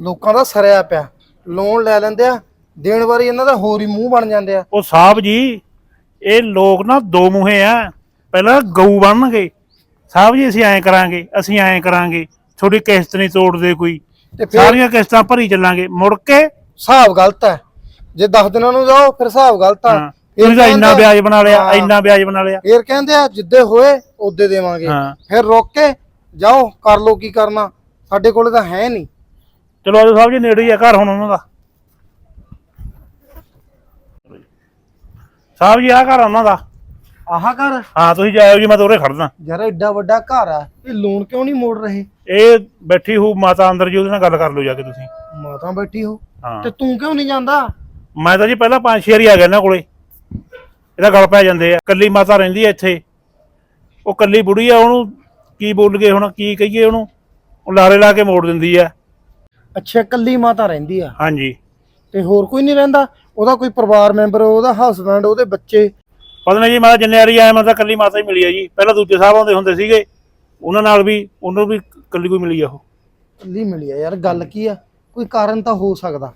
ਲੋਕਾਂ ਦਾ ਸਰਿਆ ਪਿਆ। ਲੋਨ ਲੈ ਲੈਂਦੇ ਆ ਦੇਣ ਵਾਰੀ ਇਹਨਾਂ ਦਾ ਹੋਰ ਹੀ ਮੂੰਹ ਬਣ ਜਾਂਦੇ ਆ। ਉਹ ਸਾਹਿਬ ਜੀ ਇਹ ਲੋਕ ਨਾ ਦੋ ਮੂਹੇ ਆ। ਪਹਿਲਾਂ ਗਊ ਬਣਨਗੇ। ਸਾਹਿਬ ਜੀ ਅਸੀਂ ਐਂ ਕਰਾਂਗੇ ਅਸੀਂ ਐਂ ਕਰਾਂਗੇ। ਤੁਹਾਡੀ ਕਿਸ਼ਤ ਨਹੀਂ ਤੋੜਦੇ ਕੋਈ। ਤੇ ਫਿਰ? ਸਾਰੀਆਂ ਕਿਸ਼ਤਾਂ ਭਰੀ ਚੱਲਾਂਗੇ। ਮੁੜ ਕੇ ਹਿਸਾਬ ਗਲਤ ਹੈ। ਜੇ 10 ਦਿਨਾਂ ਨੂੰ ਜਾਓ ਫਿਰ ਹਿਸਾਬ ਗਲਤ ਆ। ਹਾਂ, ਫਿਰ ਤੁਸੀਂ ਤਾਂ ਇੰਨਾ ਕਹਿੰਦੇ- ਵਿਆਜ ਬਣਾ ਲਿਆ ਹਾਂ। ਇੰਨਾ ਵਿਆਜ ਬਣਾ ਲਿਆ। ਫਿਰ ਕਹਿੰਦੇ ਆ ਜਿੱਦੇ ਹੋਏ ਉਹਦੇ ਦੇਵਾਂਗੇ। ਹਾਂ। ਫਿਰ ਰੋਕ ਕੇ ਜਾਓ ਕਰ ਲੋ ਕੀ ਕਰਨਾ। ਸਾਡੇ ਕੋਲੇ ਤਾਂ ਹੈ ਨਹੀਂ। ਚਲੋ ਆਜੋ ਸਾਹਿਬ ਜੀ ਨੇੜੇ ਹੀ ਆ ਘਰ ਹੁਣ ਉਹਨਾਂ ਦਾ। ਸਾਹਿਬ ਜੀ ਆ ਘਰ ਉਹਨਾਂ ਦਾ। ਆਹਾ ਘਰ? ਹਾਂ ਤੁਸੀਂ ਜਾਇਓ ਜੀ ਮੈਂ ਤਾਂ ਉਰੇ ਖੜਦਾ ਯਾਰ ਐਡਾ ਵੱਡਾ ਘਰ ਆ। ਇਹ ਲੋਨ ਕਿਉਂ ਨਹੀਂ ਮੋੜ ਰਹੇ? ਇਹ ਬੈਠੀ ਹੋਊ ਮਾਤਾ ਅੰਦਰ ਜੀ ਉਹਦੇ ਨਾਲ ਗੱਲ ਕਰ ਲਓ ਜਾ ਕੇ ਤੁਸੀਂ। ਮਾਤਾ ਬੈਠੀ ਹੋ ਹਾਂ। ਤੇ ਤੂੰ ਕਿਉਂ ਨਹੀਂ ਜਾਂਦਾ? ਮੈਂ ਤਾਂ ਜੀ ਪਹਿਲਾਂ ਪੰਜ ਛੇ ਵਾਰੀ ਆ ਗਿਆ ਇਹਨਾਂ ਕੋਲੇ। ਇਹਦਾ ਗੱਲ ਪੈ ਜਾਂਦੇ ਆ। ਕੱਲੀ ਮਾਤਾ ਰਹਿੰਦੀ ਆ ਇੱਥੇ। ਉਹ ਕੱਲੀ ਬੁੜੀ ਆ ਉਹਨੂੰ ਕੀ ਬੋਲ ਗਏ ਹੁਣ ਕੀ ਕਹੀਏ ਉਹਨੂੰ? ਉਹ ਲਾਰੇ ਲਾ ਕੇ ਮੋੜ ਦਿੰਦੀ ਆ। ਅੱਛਾ ਕੱਲੀ ਮਾਤਾ ਰਹਿੰਦੀ ਆ? ਹਾਂਜੀ। ਤੇ ਹੋਰ ਕੋਈ ਨਹੀਂ ਰਹਿੰਦਾ? ਉਹਦਾ ਕੋਈ ਪਰਿਵਾਰ ਮੈਂਬਰ ਉਹਦਾ ਹਸਬੰਡ ਉਹਦੇ ਬੱਚੇ? ਪਤਾ ਨਹੀਂ ਜੀ ਮੈਂ ਤਾਂ ਜਿੰਨੇ ਵਾਰੀ ਆਇਆ ਮੈਂ ਤਾਂ ਕੱਲੀ ਮਾਤਾ ਹੀ ਮਿਲੀ ਆ ਜੀ। ਪਹਿਲਾਂ ਦੂਜੇ ਸਾਹਿਬ ਆਉਂਦੇ ਹੁੰਦੇ ਸੀਗੇ ਉਹਨਾਂ ਨਾਲ ਵੀ ਉਹਨੂੰ ਵੀ ਕੱਲੀ ਕੋਈ ਮਿਲੀ ਆ ਉਹ। ਕੱਲੀ ਮਿਲੀ ਆ ਯਾਰ ਗੱਲ ਕੀ ਆ? ਕੋਈ ਕਾਰਨ ਤਾਂ ਹੋ ਸਕਦਾ।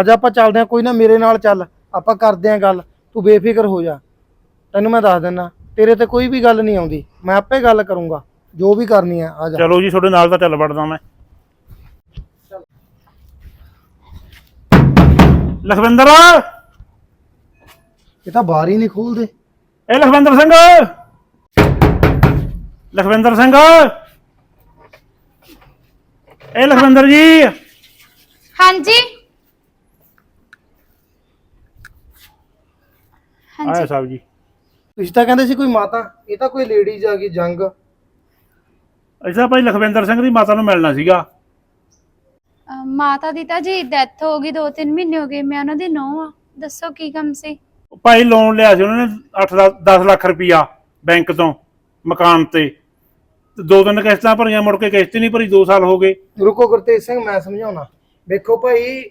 ਅੱਜ ਆਪਾਂ ਚੱਲਦੇ ਆ ਕੋਈ ਨਾ ਮੇਰੇ ਨਾਲ ਚੱਲ। ਆਪਾਂ ਕਰਦੇ ਆ ਗੱਲ। ਤੂੰ ਬੇਫਿਕਰ ਹੋ ਜਾ। ਤੈਨੂੰ ਮੈਂ ਦੱਸ ਦਿੰਦਾ ਤੇਰੇ ਤੇ ਕੋਈ ਵੀ ਗੱਲ ਨਹੀਂ ਆਉਂਦੀ। ਮੈਂ ਆਪੇ ਗੱਲ ਕਰੂੰਗਾ। ਜੋ ਵੀ ਕਰਨੀ ਆ ਆ ਜਾ। ਚਲੋ ਜੀ ਤੁਹਾਡੇ ਨਾਲ ਤਾਂ ਚੱਲ ਵੜਦਾ ਮੈਂ। ਲਖਵਿੰਦਰ। ਇਹ ਤਾਂ ਬਾਹਰ ਹੀ ਨਹੀਂ ਖੋਲਦੇ। ਇਹ ਲਖਵਿੰਦਰ ਸਿੰਘ। ਲਖਵਿੰਦਰ ਸਿੰਘ। ਇਹ ਲਖਵਿੰਦਰ ਜੀ। ਹਾਂਜੀ। ਆਇਆ ਹਾਂਜੀ ਸਾਹਿਬ ਜੀ। ਤੁਸੀਂ ਤਾਂ ਕਹਿੰਦੇ ਸੀ ਕੋਈ ਮਾਤਾ ਇਹ ਤਾਂ ਕੋਈ ਲੇਡੀਜ਼ ਆ ਗਈ ਜੰਗ। ਅਜਾ ਭਾਈ ਲਖਵਿੰਦਰ ਸਿੰਘ ਦੀ ਮਾਤਾ ਨੂੰ ਮਿਲਣਾ ਸੀਗਾ। ਅਹ ਮਾਤਾ ਦੀ ਤਾਂ ਜੀ ਡੈਥ ਹੋ ਗਈ 2-3 ਮਹੀਨੇ ਹੋ ਗਏ ਮੈਂ ਉਹਨਾਂ ਦੀ ਨੌਂ ਆ। ਦੱਸੋ ਕੀ ਕੰਮ ਸੀ? ਭਾਈ ਲੋਨ ਲਿਆ ਸੀ ਉਹਨਾਂ ਨੇ 8 10 ਲੱਖ ਰੁਪਇਆ ਬੈਂਕ ਤੋਂ ਮਕਾਨ ਤੇ। ਤੇ ਦੋ ਤਿੰਨ ਕਿਸ਼ਤਾਂ ਭਰੀਆਂ ਮੁੜ ਕੇ ਕਿਸ਼ਤ ਹੀ ਨਹੀਂ ਭਰੀ 2 ਸਾਲ ਹੋ ਗਏ। ਰੁਕੋ ਗੁਰਤੇਜ ਸਿੰਘ ਮੈਂ ਸਮਝਾਉਣਾ। ਵੇਖੋ ਭਾਈ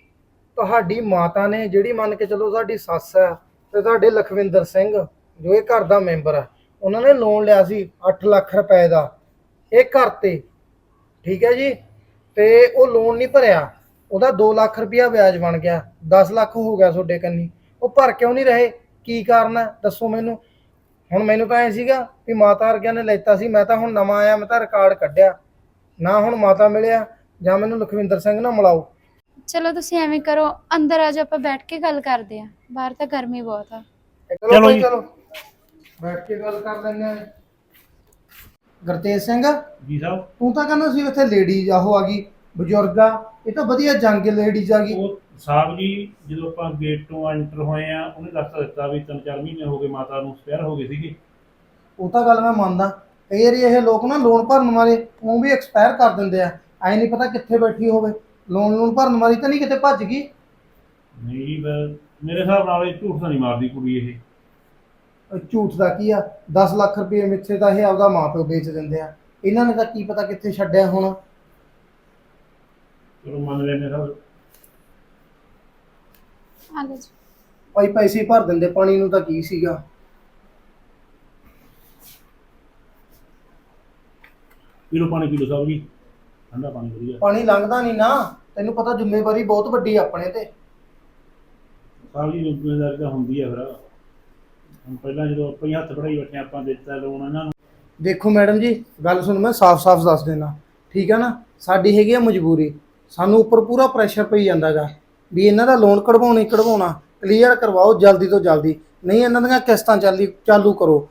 ਤੁਹਾਡੀ ਮਾਤਾ ਨੇ ਜਿਹੜੀ ਮੰਨ ਕੇ ਚੱਲੋ ਸਾਡੀ ਸੱਸ ਹੈ ਤੇ ਤੁਹਾਡੇ ਲਖਵਿੰਦਰ ਸਿੰਘ ਜੋ ਇਹ ਘਰ ਦਾ ਮੈਂਬਰ ਹੈ ਉਹਨਾਂ ਨੇ ਲੋਨ ਲਿਆ ਸੀ 8 ਲੱਖ ਰੁਪਏ ਦਾ। ਇਹ ਘਰ ਤੇ। ਠੀਕ ਹੈ ਜੀ? ਤੇ ਉਹ ਲੋਨ ਨਹੀਂ ਭਰਿਆ। ਉਹਦਾ 2 ਲੱਖ ਰੁਪਇਆ ਵਿਆਜ ਬਣ ਗਿਆ। 10 ਲੱਖ ਹੋ ਗਿਆ ਤੁਹਾਡੇ ਕੰਨੀ। ਉਹ ਭਰ ਕਿਉਂ ਨਹੀਂ ਰਹੇ? ਕੀ ਕਾਰਨ ਹੈ? ਦੱਸੋ ਮੈਨੂੰ। ਹੁਣ ਮੈਨੂੰ ਤਾਂ ਐ ਸੀਗਾ ਵੀ ਮਾਤਾ ਵਰਗਿਆਂ ਨੇ ਲੈਤਾ ਸੀ। ਮੈਂ ਤਾਂ ਹੁਣ ਨਵਾਂ ਆਇਆ ਮੈਂ ਤਾਂ ਰਿਕਾਰਡ ਕੱਢਿਆ। ਨਾ ਹੁਣ ਮਾਤਾ ਮਿਲਿਆ ਜਾਂ ਮੈਨੂੰ ਲਖਵਿੰਦਰ ਸਿੰਘ ਨਾਲ ਮਿਲਾਓ। ਚਲੋ ਤੁਸੀਂ ਐਵੇਂ ਕਰੋ ਅੰਦਰ ਆ ਜਾਓ ਆਪਾਂ ਬੈਠ ਕੇ ਗੱਲ ਕਰਦੇ ਆ ਬਾਹਰ ਤਾਂ ਗਰਮੀ ਬਹੁਤ ਆ। ਚਲੋ ਬੈਠ ਕੇ ਗੱਲ ਕਰ ਲੈਂਦੇ ਆ ਗੁਰਤੇਜ ਸਿੰਘ? ਜੀ ਸਾਹਿਬ। ਤੂੰ ਤਾਂ ਕਹਿੰਦਾ ਸੀ ਉੱਥੇ ਲੇਡੀਜ਼ ਆਹੋ ਆ ਗਈ ਬਜ਼ੁਰਗ ਆ। ਇਹ ਤਾਂ ਵਧੀਆ ਜੰਗ ਲੇਡੀਜ਼ ਆ ਗਈ। ਉਹ ਸਾਹਿਬ ਜੀ ਜਦੋਂ ਆਪਾਂ ਗੇਟ ਤੋਂ ਐਂਟਰ ਹੋਏ ਆ ਉਹਨੇ ਦੱਸ ਦਿੱਤਾ ਵੀ ਤਿੰਨ ਚਾਰ ਮਹੀਨੇ ਹੋ ਗਏ ਮਾਤਾ ਨੂੰ ਸਪੇਅਰ ਹੋ ਗਏ ਸੀਗੇ। ਉਹ ਤਾਂ ਗੱਲ ਮੈਂ ਮੰਨਦਾ। ਕਈ ਵਾਰੀ ਇਹ ਲੋਕ ਨਾ ਲੋਨ ਭਰਨ ਵਾਲੇ ਉਹ ਵੀ ਐਕਸਪਾਇਰ ਕਰ ਦਿੰਦੇ ਆ। ਐ ਨਹੀਂ ਪਤਾ ਕਿੱਥੇ ਬੈਠੀ ਹੋਵੇ। ਲੋਨ ਲੋਨ ਭਰਨ ਵਾਲੀ ਤਾਂ ਨਹੀਂ ਕਿਤੇ ਭੱਜ ਗਈ। ਨਹੀਂ ਜੀ ਮੈਂ- ਮੇਰੇ ਹਿਸਾਬ ਨਾਲ ਇਹ ਝੂਠ ਤਾਂ ਨਹੀਂ ਮਾਰਦੀ ਕੁੜੀ ਇਹ। ਝੂਠ ਦਾ ਕੀ ਆ? 10 ਲੱਖ ਰੁਪਏ ਮਿੱਥੇ ਤਾਂ ਇਹ ਆਪਦਾ ਮਾਪਿਓ ਵੇਚ ਦਿੰਦੇ ਆ। ਇਹਨਾਂ ਨੇ ਤਾਂ ਕੀ ਪਤਾ ਕਿੱਥੇ ਛੱਡਿਆ ਹੁਣ? ਚਲੋ ਮੰਨ ਲੈਨੇ ਸਾਹਿਬ ਆ ਲਓ ਜੀ। ਭਾਈ ਪੈਸੇ ਭਰ ਦਿੰਦੇ ਪਾਣੀ ਨੂੰ ਤਾਂ ਕੀ ਸੀਗਾ? ਪੀ ਲਓ ਪਾਣੀ ਪੀ ਲਓ ਸਾਹਿਬ ਜੀ। ਠੰਡਾ ਪਾਣੀ ਵਧੀਆ। ਪਾਣੀ ਲੰਘਦਾ ਨਹੀਂ ਨਾ। ਤੈਨੂੰ ਪਤਾ ਜ਼ਿੰਮੇਵਾਰੀ ਬਹੁਤ ਵੱਡੀ ਆ ਆਪਣੇ ਤੇ। ਸਾਹਿਬ ਜੀ ਜ਼ਿੰਮੇਵਾਰੀ ਤਾਂ ਹੁੰਦੀ ਆ ਫਿਰ। ਹੁਣ ਪਹਿਲਾਂ ਜਦੋਂ ਆਪਾਂ ਹੀ ਹੱਥ ਫੜਾਈ ਬੈਠੇ ਆਪਾਂ ਦਿੱਤਾ ਲੋਨ ਇਹਨਾਂ ਨੂੰ। ਦੇਖੋ ਮੈਡਮ ਜੀ ਗੱਲ ਸੁਣ ਮੈਂ ਸਾਫ਼-ਸਾਫ਼ ਦੱਸ ਦੇਣਾ ਠੀਕ ਆ ਨਾ? ਸਾਡੀ ਹੈਗੀ ਆ ਮਜਬੂਰੀ। ਸਾਨੂੰ ਉੱਪਰ ਪੂਰਾ ਪ੍ਰੈਸ਼ਰ ਪਈ ਜਾਂਦਾਗਾ ਵੀ ਇਹਨਾਂ ਦਾ ਲੋਨ ਕਢਵਾਉਣਾ ਹੀ ਕਢਵਾਉਣਾ। ਕਲੀਅਰ ਕਰਵਾਓ ਜਲਦੀ ਤੋਂ ਜਲਦੀ। ਨਹੀਂ ਇਹਨਾਂ ਦੀਆਂ ਕਿਸ਼ਤਾਂ ਚਾਲੀ ਚਾਲੂ ਕਰੋ।